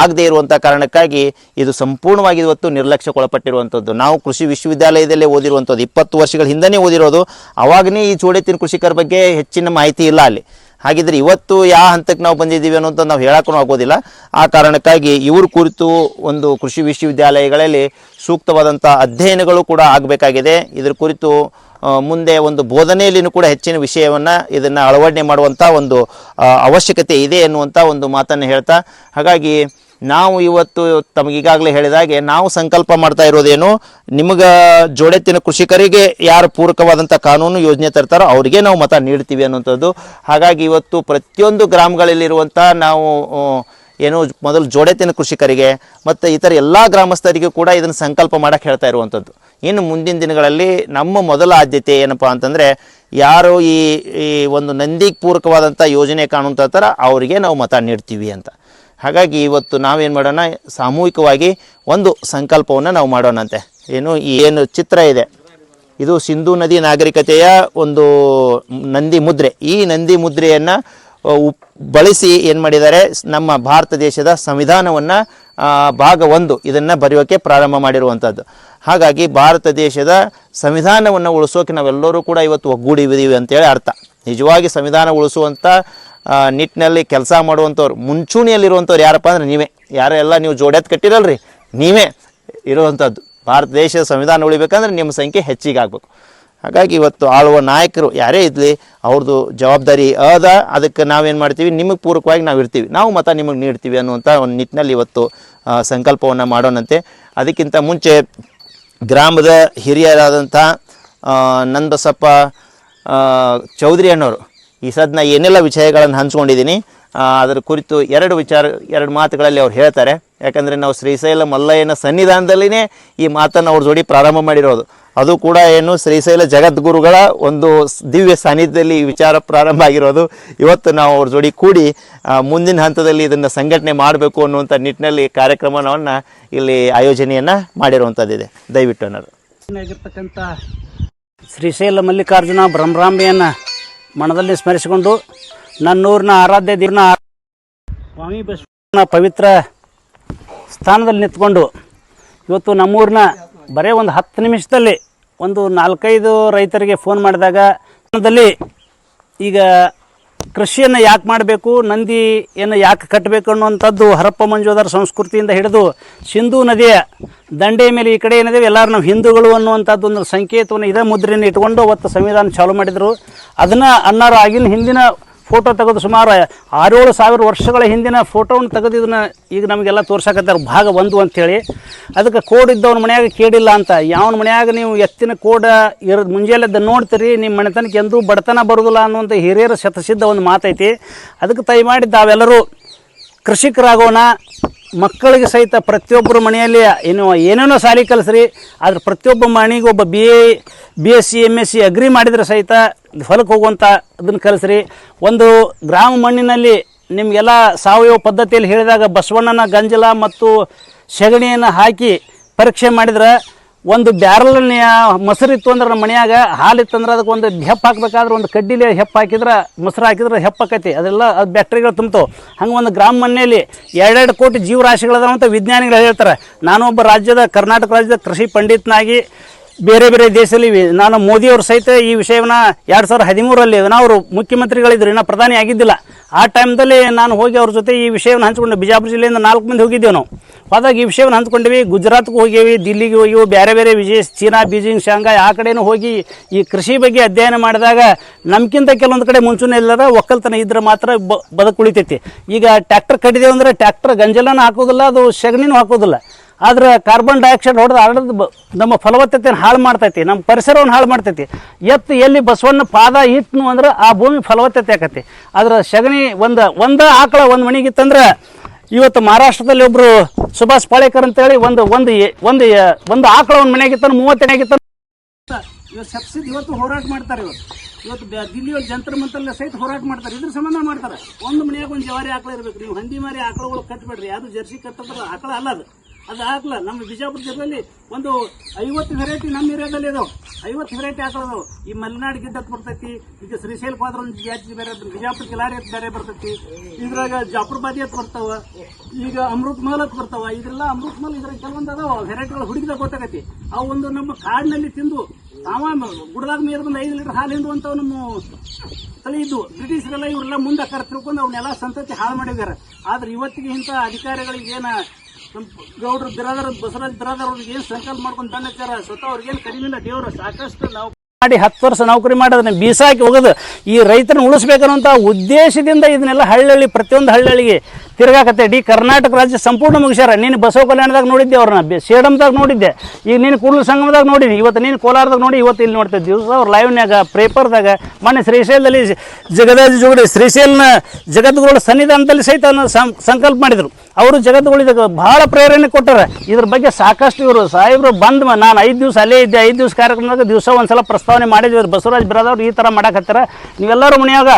A: ಆಗದೇ ಇರುವಂಥ ಕಾರಣಕ್ಕಾಗಿ ಇದು ಸಂಪೂರ್ಣವಾಗಿ ಇವತ್ತು ನಿರ್ಲಕ್ಷ್ಯಕ್ಕೊಳಪಟ್ಟಿರುವಂಥದ್ದು ನಾವು ಕೃಷಿ ವಿಶ್ವವಿದ್ಯಾಲಯದಲ್ಲೇ ಓದಿರುವಂಥದ್ದು, ಇಪ್ಪತ್ತು ವರ್ಷಗಳ ಹಿಂದನೇ ಓದಿರೋದು. ಆವಾಗನೇ ಈ ಜೋಡೆತ್ತಿನ ಕೃಷಿಕರ ಬಗ್ಗೆ ಹೆಚ್ಚಿನ ಮಾಹಿತಿ ಇಲ್ಲ ಅಲ್ಲಿ. ಹಾಗಿದ್ರೆ ಇವತ್ತು ಯಾವ ಹಂತಕ್ಕೆ ನಾವು ಬಂದಿದ್ದೀವಿ ಅನ್ನೋಂಥ ನಾವು ಹೇಳಕ್ಕೂ ಆಗೋದಿಲ್ಲ. ಆ ಕಾರಣಕ್ಕಾಗಿ ಇವ್ರ ಕುರಿತು ಒಂದು ಕೃಷಿ ವಿಶ್ವವಿದ್ಯಾಲಯಗಳಲ್ಲಿ ಸೂಕ್ತವಾದಂಥ ಅಧ್ಯಯನಗಳು ಕೂಡ ಆಗಬೇಕಾಗಿದೆ. ಇದ್ರ ಕುರಿತು ಮುಂದೆ ಒಂದು ಬೋಧನೆಯಲ್ಲಿನೂ ಕೂಡ ಹೆಚ್ಚಿನ ವಿಷಯವನ್ನು ಇದನ್ನು ಅಳವಡಿಕೆ ಮಾಡುವಂಥ ಒಂದು ಅವಶ್ಯಕತೆ ಇದೆ ಎನ್ನುವಂಥ ಒಂದು ಮಾತನ್ನು ಹೇಳ್ತಾ, ಹಾಗಾಗಿ ನಾವು ಇವತ್ತು ತಮಗೀಗಾಗಲೇ ಹೇಳಿದಾಗೆ ನಾವು ಸಂಕಲ್ಪ ಮಾಡ್ತಾ ಇರೋದೇನು, ನಿಮಗೆ ಜೋಡೆತ್ತಿನ ಕೃಷಿಕರಿಗೆ ಯಾರು ಪೂರಕವಾದಂಥ ಕಾನೂನು ಯೋಜನೆ ತರ್ತಾರೋ ಅವರಿಗೆ ನಾವು ಮತ ನೀಡ್ತೀವಿ ಅನ್ನುವಂಥದ್ದು. ಹಾಗಾಗಿ ಇವತ್ತು ಪ್ರತಿಯೊಂದು ಗ್ರಾಮಗಳಲ್ಲಿರುವಂಥ ನಾವು ಏನು ಮೊದಲು ಜೋಡೆತ್ತಿನ ಕೃಷಿಕರಿಗೆ ಮತ್ತು ಇತರ ಎಲ್ಲ ಗ್ರಾಮಸ್ಥರಿಗೂ ಕೂಡ ಇದನ್ನು ಸಂಕಲ್ಪ ಮಾಡಕ್ಕೆ ಹೇಳ್ತಾ ಇರುವಂಥದ್ದು. ಇನ್ನು ಮುಂದಿನ ದಿನಗಳಲ್ಲಿ ನಮ್ಮ ಮೊದಲ ಆದ್ಯತೆ ಏನಪ್ಪ ಅಂತಂದರೆ, ಯಾರು ಈ ಈ ಒಂದು ನಂದಿಗೆ ಪೂರಕವಾದಂಥ ಯೋಜನೆ ಕಾನೂನು ತರ್ತಾರ ಅವರಿಗೆ ನಾವು ಮತ ನೀಡ್ತೀವಿ ಅಂತ. ಹಾಗಾಗಿ ಇವತ್ತು ನಾವೇನು ಮಾಡೋಣ, ಸಾಮೂಹಿಕವಾಗಿ ಒಂದು ಸಂಕಲ್ಪವನ್ನು ನಾವು ಮಾಡೋಣಂತೆ. ಏನು, ಈ ಏನು ಚಿತ್ರ ಇದೆ. ಇದು ಸಿಂಧೂ ನದಿ ನಾಗರಿಕತೆಯ ಒಂದು ನಂದಿ ಮುದ್ರೆ. ಈ ನಂದಿ ಮುದ್ರೆಯನ್ನು ಬಳಸಿ ಏನು ಮಾಡಿದ್ದಾರೆ, ನಮ್ಮ ಭಾರತ ದೇಶದ ಸಂವಿಧಾನವನ್ನು ಭಾಗ ಒಂದು ಇದನ್ನು ಬರೆಯೋಕ್ಕೆ ಪ್ರಾರಂಭ ಮಾಡಿರುವಂಥದ್ದು ಹಾಗಾಗಿ ಭಾರತ ದೇಶದ ಸಂವಿಧಾನವನ್ನು ಉಳಿಸೋಕೆ ನಾವೆಲ್ಲರೂ ಕೂಡ ಇವತ್ತು ಒಗ್ಗೂಡಿದ್ದೀವಿ ಅಂತೇಳಿ ಅರ್ಥ. ನಿಜವಾಗಿ ಸಂವಿಧಾನ ಉಳಿಸುವಂಥ ನಿಟ್ಟಿನಲ್ಲಿ ಕೆಲಸ ಮಾಡುವಂಥವ್ರು, ಮುಂಚೂಣಿಯಲ್ಲಿರುವಂಥವ್ರು ಯಾರಪ್ಪ ಅಂದ್ರೆ ನೀವೇ. ಯಾರೆಲ್ಲ ನೀವು ಜೋಡ್ಯಾತ್ ಕಟ್ಟಿರಲ್ರಿ. ನೀವೇ ಇರುವಂಥದ್ದು. ಭಾರತ ದೇಶದ ಸಂವಿಧಾನ ಉಳಿಬೇಕಂದ್ರೆ ನಿಮ್ಮ ಸಂಖ್ಯೆ ಹೆಚ್ಚಿಗೆ ಆಗಬೇಕು. ಹಾಗಾಗಿ ಇವತ್ತು ಆಳುವ ನಾಯಕರು ಯಾರೇ ಇರಲಿ, ಅವ್ರದ್ದು ಜವಾಬ್ದಾರಿ ಅದ. ಅದಕ್ಕೆ ನಾವೇನು ಮಾಡ್ತೀವಿ? ನಿಮಗೆ ಪೂರಕವಾಗಿ ನಾವು ಇರ್ತೀವಿ. ನಾವು ಮತ ನಿಮಗೆ ನೀಡ್ತೀವಿ ಅನ್ನುವಂಥ ಒಂದು ನಿಟ್ಟಿನಲ್ಲಿ ಇವತ್ತು ಸಂಕಲ್ಪವನ್ನು ಮಾಡೋಣಂತೆ. ಅದಕ್ಕಿಂತ ಮುಂಚೆ ಗ್ರಾಮದ ಹಿರಿಯರಾದಂಥ ನಂದಸಪ್ಪ ಚೌಧರಿ ಅನ್ನೋರು ಈ ಸದ್ನ ಏನೆಲ್ಲ ವಿಷಯಗಳನ್ನು ಹಂಚ್ಕೊಂಡಿದ್ದೀನಿ ಅದರ ಕುರಿತು ಎರಡು ವಿಚಾರ, ಎರಡು ಮಾತುಗಳಲ್ಲಿ ಅವ್ರು ಹೇಳ್ತಾರೆ. ಯಾಕಂದರೆ ನಾವು ಶ್ರೀಶೈಲ ಮಲ್ಲಯ್ಯನ ಸನ್ನಿಧಾನದಲ್ಲಿನೇ ಈ ಮಾತನ್ನು ಅವ್ರ ಜೋಡಿ ಪ್ರಾರಂಭ ಮಾಡಿರೋದು. ಅದು ಕೂಡ ಏನು ಶ್ರೀಶೈಲ ಜಗದ್ಗುರುಗಳ ಒಂದು ದಿವ್ಯ ಸಾನ್ನಿಧ್ಯದಲ್ಲಿ ಈ ವಿಚಾರ ಪ್ರಾರಂಭ ಆಗಿರೋದು. ಇವತ್ತು ನಾವು ಅವ್ರ ಜೋಡಿ ಕೂಡಿ ಮುಂದಿನ ಹಂತದಲ್ಲಿ ಇದನ್ನು ಸಂಘಟನೆ ಮಾಡಬೇಕು ಅನ್ನುವಂಥ ನಿಟ್ಟಿನಲ್ಲಿ ಕಾರ್ಯಕ್ರಮವನ್ನು ಇಲ್ಲಿ ಆಯೋಜನೆಯನ್ನು ಮಾಡಿರುವಂಥದ್ದಿದೆ ದಯವಿಟ್ಟು ಅನ್ನೋದು
B: ಶ್ರೀಶೈಲ ಮಲ್ಲಿಕಾರ್ಜುನ ಬ್ರಹ್ಮರಾಂಬೆಯನ್ನು ಮನದಲ್ಲಿ ಸ್ಮರಿಸಿಕೊಂಡು ನನ್ನೂರಿನ ಆರಾಧ್ಯ ದಿನ ಸ್ವಾಮಿ ಬಸವನ ಪವಿತ್ರ ಸ್ಥಾನದಲ್ಲಿ ನಿಂತ್ಕೊಂಡು ಇವತ್ತು ನಮ್ಮೂರಿನ ಬರೀ ಒಂದು ಹತ್ತು ನಿಮಿಷದಲ್ಲಿ ಒಂದು ನಾಲ್ಕೈದು ರೈತರಿಗೆ ಫೋನ್ ಮಾಡಿದಾಗ ಈಗ ಕೃಷಿಯನ್ನು ಯಾಕೆ ಮಾಡಬೇಕು, ನಂದಿಯನ್ನು ಯಾಕೆ ಕಟ್ಟಬೇಕು ಅನ್ನುವಂಥದ್ದು ಹರಪ್ಪ ಮಂಜೋದರ ಸಂಸ್ಕೃತಿಯಿಂದ ಹಿಡಿದು ಸಿಂಧೂ ನದಿಯ ದಂಡೆಯ ಮೇಲೆ ಈ ಕಡೆ ಏನಿದೆ, ಎಲ್ಲರೂ ನಾವು ಹಿಂದೂಗಳು ಅನ್ನುವಂಥದ್ದು ಒಂದು ಸಂಕೇತವನ್ನು ಇದೇ ಮುದ್ರೆಯನ್ನು ಇಟ್ಕೊಂಡು ಅವತ್ತು ಸಂವಿಧಾನ ಚಾಲೂ ಮಾಡಿದರು. ಅದನ್ನು ಅನ್ನಾರು ಆಗಿನ ಹಿಂದಿನ ಫೋಟೋ ತೆಗೆದು ಸುಮಾರು ಆರೇಳು ಸಾವಿರ ವರ್ಷಗಳ ಹಿಂದಿನ ಫೋಟೋವನ್ನು ತೆಗೆದು ಈಗ ನಮಗೆಲ್ಲ ತೋರ್ಸಕತ್ತಾರೆ. ಭಾಗ ಒಂದು ಅಂಥೇಳಿ ಅದಕ್ಕೆ ಕೋಡ್ ಇದ್ದವನ ಮನ್ಯಾಗ ಕೇಡಿಲ್ಲ ಅಂತ. ಯಾವನ ಮನ್ಯಾಗ ನೀವು ಎತ್ತಿನ ಕೋಡ ಇರೋದು ಮುಂಜಾನೆದ್ದು ನೋಡ್ತೀರಿ, ನಿಮ್ಮ ಮನೆತನಕ್ಕೆ ಎಂದೂ ಬಡತನ ಬರೋದಿಲ್ಲ ಅನ್ನುವಂಥ ಹಿರಿಯರ ಶತಸಿದ್ಧ ಒಂದು ಮಾತೈತಿ. ಅದಕ್ಕೆ ತೈ ಮಾಡಿ ತಾವೆಲ್ಲರೂ ಕೃಷಿಕರಾಗೋಣ. ಮಕ್ಕಳಿಗೆ ಸಹಿತ ಪ್ರತಿಯೊಬ್ಬರ ಮನೆಯಲ್ಲಿ ಏನು ಏನೇನೋ ಸಾಲಿ ಕಲಿಸ್ರಿ. ಆದರೆ ಪ್ರತಿಯೊಬ್ಬ ಮನೆಗೆ ಒಬ್ಬ B A B S C M S C agri ಮಾಡಿದರೆ ಸಹಿತ ಹೊಲಕ್ಕೆ ಹೋಗುವಂಥ ಅದನ್ನು ಕಲಿಸ್ರಿ. ಒಂದು ಗ್ರಾಮ ಮಣ್ಣಿನಲ್ಲಿ ನಿಮಗೆಲ್ಲ ಸಾವಯವ ಪದ್ಧತಿಯಲ್ಲಿ ಹೇಳಿದಾಗ ಬಸವಣ್ಣನ ಗಂಜಲ ಮತ್ತು ಸೆಗಣಿಯನ್ನು ಹಾಕಿ ಪರೀಕ್ಷೆ ಮಾಡಿದ್ರೆ ಒಂದು ಬ್ಯಾರಲ್ ಮೊಸರು ಇತ್ತು ಅಂದ್ರೆ ನಮ್ಮ ಮನೆಯಾಗ ಹಾಲಿತ್ತಂದ್ರೆ ಅದಕ್ಕೆ ಒಂದು ಹೆಪ್ಪ ಹಾಕ್ಬೇಕಾದ್ರೆ ಒಂದು ಕಡ್ಡಿಲಿ ಹೆಪ್ಪ ಹಾಕಿದ್ರೆ, ಮೊಸರು ಹಾಕಿದ್ರೆ ಹೆಪ್ಪಾಕೈತಿ ಅದೆಲ್ಲ ಅದು ಬ್ಯಾಕ್ಟ್ರಿಗಳು ತುಂಬ್ತಾವೆ. ಹಂಗೆ ಒಂದು ಗ್ರಾಮ ಮನೆಯಲ್ಲಿ ಎರಡೆರಡು ಕೋಟಿ ಜೀವರಾಶಿಗಳದಾವ ಅಂತ ವಿಜ್ಞಾನಿಗಳು ಹೇಳ್ತಾರೆ. ನಾನೊಬ್ಬ ರಾಜ್ಯದ, ಕರ್ನಾಟಕ ರಾಜ್ಯದ ಕೃಷಿ ಪಂಡಿತನಾಗಿ ಬೇರೆ ಬೇರೆ ದೇಶದಲ್ಲಿ ನಾನು ನಾನು ಮೋದಿಯವ್ರ ಸಹಿತ ಈ ವಿಷಯವನ್ನ ಎರಡು ಸಾವಿರದ ಹದಿಮೂರರಲ್ಲಿ ಅವರು ಮುಖ್ಯಮಂತ್ರಿಗಳಿದ್ರು ಇನ್ನೂ ಪ್ರಧಾನಿ ಆಗಿದ್ದಿಲ್ಲ. ಆ ಟೈಮ್ದಲ್ಲಿ ನಾನು ಹೋಗಿ ಅವ್ರ ಜೊತೆ ಈ ವಿಷಯವನ್ನು ಹಂಚ್ಕೊಂಡು ಬಿಜಾಪುರ ಜಿಲ್ಲೆಯಿಂದ ನಾಲ್ಕು ಮಂದಿ ಹೋಗಿದ್ದೇವೆ ನಾವು. ಹೋದಾಗ ಈ ವಿಷಯವನ್ನು ಹಂಚ್ಕೊಂಡಿವಿ. ಗುಜರಾತ್ಗೆ ಹೋಗೇವಿ, ದಿಲ್ಲಿಗೆ ಹೋಗಿ ಬೇರೆ ಬೇರೆ ವಿಜಯ ಚೀನಾ, ಬೀಜಿಂಗ್, ಶಾಂಘಾಯ್ ಆ ಕಡೆನೂ ಹೋಗಿ ಈ ಕೃಷಿ ಬಗ್ಗೆ ಅಧ್ಯಯನ ಮಾಡಿದಾಗ ನಮ್ಗಿಂತ ಕೆಲವೊಂದು ಕಡೆ ಮುಂಚೂಣಿ ಇಲ್ಲದ ಒಕ್ಕಲ್ತನ ಇದ್ರೆ ಮಾತ್ರ ಬದುಕುಳಿತೈತಿ ಈಗ ಟ್ಯಾಕ್ಟರ್ ಕಟ್ಟಿದೇವು ಅಂದರೆ ಟ್ಯಾಕ್ಟರ್ ಗಂಜಲನ ಹಾಕೋದಿಲ್ಲ, ಅದು ಸಗಣಿನೂ ಹಾಕೋದಿಲ್ಲ. ಆದ್ರೆ ಕಾರ್ಬನ್ ಡೈಆಕ್ಸೈಡ್ ಹೊಡೆದು ಹರಡದು ನಮ್ಮ ಫಲವತ್ತತೆಯನ್ನು ಹಾಳು ಮಾಡ್ತೈತಿ, ನಮ್ಮ ಪರಿಸರವನ್ನು ಹಾಳು ಮಾಡ್ತೈತಿ. ಎತ್ತು ಎಲ್ಲಿ ಬಸವಣ್ಣ ಪಾದ ಇಟ್ನು ಅಂದ್ರೆ ಆ ಭೂಮಿ ಫಲವತ್ತತೆ ಆಕತಿ. ಆದ್ರೆ ಸಗಣಿ ಒಂದು ಒಂದು ಆಕಳ ಒಂದು ಮಣಿಗಿತ್ತಂದ್ರೆ ಇವತ್ತು ಮಹಾರಾಷ್ಟ್ರದಲ್ಲಿ ಒಬ್ರು ಸುಭಾಷ್ ಪಾಳೇಕರ್ ಅಂತೇಳಿ ಒಂದು ಒಂದು ಒಂದು ಒಂದು ಆಕಳ ಒಂದು ಮನೆಯಾಗಿತ್ತಾನ ಮೂವತ್ತೆಣೆಯಾಗಿತ್ತಾನ ಇವತ್ತು ಸಬ್ಸಿಡಿ ಇವತ್ತು ಹೋರಾಟ ಮಾಡ್ತಾರೆ ಇವತ್ತು ಇವತ್ತು ದಿಲ್ಲಿಯಲ್ಲಿ ಜಂತ್ರ ಮಂತ್ರಲ್ಲ ಸಹಿತ ಹೋರಾಟ ಮಾಡ್ತಾರೆ, ಇದ್ರ ಸಂಬಂಧ ಮಾಡ್ತಾರೆ. ಒಂದು ಮನೆಯಾಗ ಒಂದು ಜವಾರಿ ಆಕಳ ಇರಬೇಕು, ನೀವು ಹಂದಿ ಮಾರಿ ಆಕಳಗಳು ಕಟ್ಟಬೇಡ್ರಿ ಯಾವುದು ಜರ್ಸಿ ಕಟ್ಟದ್ರ ಆಕಳ ಅಲ್ಲ ಅದು. ಅದು ಆಕಳ ನಮ್ಮ ಬಿಜಾಪುರ ಜಿಲ್ಲೆಯಲ್ಲಿ ಒಂದು ಐವತ್ತು ವೆರೈಟಿ ನಮ್ಮ ಏರಿಯಾದಲ್ಲಿ ಇದಾವೆ. ಐವತ್ತು ವೆರೈಟಿ ಆಕಳ ಈ ಮಲೆನಾಡು ಗಿಡ್ಡಕ್ಕೆ ಬರ್ತೈತಿ, ಈಗ ಶ್ರೀಶೈಲ್ ಪಾದ್ರ ಜಾತಿ ಬೇರೆ ಬಿಜಾಪುರ ಕಿಲಾರಿ ಅಂತ ಬೇರೆ ಬರ್ತೈತಿ. ಇದ್ರಾಗ ಜಾಫರ್ಬಾದಿ ಅಂತ ಬರ್ತಾವ, ಈಗ ಅಮೃತ್ ಮಹಲ್ ಅಂತ ಬರ್ತಾವ. ಇದ್ರೆಲ್ಲ ಅಮೃತ್ ಮಹಲ್ ಇದ್ರಾಗ ಕೆಲವೊಂದು ಅದಾವ ವೆರೈಟಿಗಳು ಹುಡುಗಿದಾಗ ಗೊತ್ತಾಗತಿ ಆ ಒಂದು ನಮ್ಮ ಕಾಡಿನಲ್ಲಿ ತಿಂದು, ತಾವ ಗುಡದಾಗ ಮೇರ್ ಬಂದು ಐದು ಲೀಟರ್ ಹಾಲು ಹಿಂಡುವಂತವ್ ನಮ್ಮ ತಲೆ ಇದ್ದು. ಬ್ರಿಟಿಷರೆಲ್ಲ ಇವರೆಲ್ಲ ಮುಂದೆ ಕರ್ ತಿಳ್ಕೊಂಡು ಅವನ್ನೆಲ್ಲ ಸಂತತಿ ಹಾಳು ಮಾಡಿದ್ದಾರೆ. ಆದ್ರೆ ಇವತ್ತಿಗೆ ಇಂಥ ಅಧಿಕಾರಿಗಳಿಗೆ ಏನ ನಮ್ಮ ಗೌಡ್ರು ಬಿರಾದರ್ ಬಸವರಾಜ್ ಬಿರಾದರ್ ಅವ್ರಿಗೆ ಏನು ಸಂಕಲ್ಪ ಮಾಡ್ಕೊಂಡು ತಂದಿರ್ತಾರ ಸ್ವತಃ ಅವ್ರಿಗೇನು ಕಡಿಮೆ ಇಲ್ಲ. ದೇವರು ಸಾಕಷ್ಟು ನಾವು ಮಾಡಿ ಹತ್ತು ವರ್ಷ ನೌಕರಿ ಮಾಡೋದನ್ನ ಬೀಸಾಕಿ ಹೋಗೋದು. ಈ ರೈತರನ್ನ ಉಳಿಸ್ಬೇಕನ್ನುವಂಥ ಉದ್ದೇಶದಿಂದ ಇದನ್ನೆಲ್ಲ ಹಳ್ಳಿ ಪ್ರತಿಯೊಂದು ಹಳ್ಳಿಗೆ ತಿರ್ಗಾಕತ್ತೆ. ಡಿ ಕರ್ನಾಟಕ ರಾಜ್ಯ ಸಂಪೂರ್ಣ ಮುಗಿಸ್ಯಾರ. ನೀನು ಬಸವ ಕಲ್ಯಾಣದಾಗ ನೋಡಿದ್ದೆ ಅವ್ರನ್ನ. ಸೇಡಮ್ದಾಗ ನೋಡಿದ್ದೆ. ಈಗ ನೀನು ಕೂಡಲ ಸಂಗಮದಾಗ ನೋಡಿನಿ ಇವತ್ತು ನೀನು ಕೋಲಾರದಾಗ ನೋಡಿ, ಇವತ್ತು ಇಲ್ಲಿ ನೋಡ್ತಾ ದಿವಸ ಅವ್ರು ಲೈವ್ನ್ಯಾಗ ಪೇಪರ್ದಾಗ ಮೊನ್ನೆ ಶ್ರೀಶೈಲದಲ್ಲಿ ಜಗದಾಜ ಜೋಡಿ ಶ್ರೀಶೈಲನ ಜಗದ್ಗುರುಗಳ ಸನ್ನಿಧಾನದಲ್ಲಿ ಸಹಿತ ಸಂಕಲ್ಪ ಮಾಡಿದರು. ಅವರು ಜಗತ್ತುಗಳಿಗೆ ಬಹಳ ಪ್ರೇರಣೆ ಕೊಟ್ಟಾರ. ಇದ್ರ ಬಗ್ಗೆ ಸಾಕಷ್ಟು ಇವರು ಸಾಹೇಬರು ಬಂದ್ ನಾನು ಐದು ದಿವಸ ಅಲ್ಲೇ ಇದ್ದೆ, ಐದು ದಿವಸ ಕಾರ್ಯಕ್ರಮದಾಗ ದಿವಸ ಒಂದ್ಸಲ ಪ್ರಸ್ತಾವನೆ ಮಾಡಿದ್ವಿ. ಬಸವರಾಜ್ ಬಿರಾದವ್ರು ಈ ಥರ ಮಾಡಕತ್ತಾರ. ನೀವೆಲ್ಲರೂ ಮನೆಯಾಗ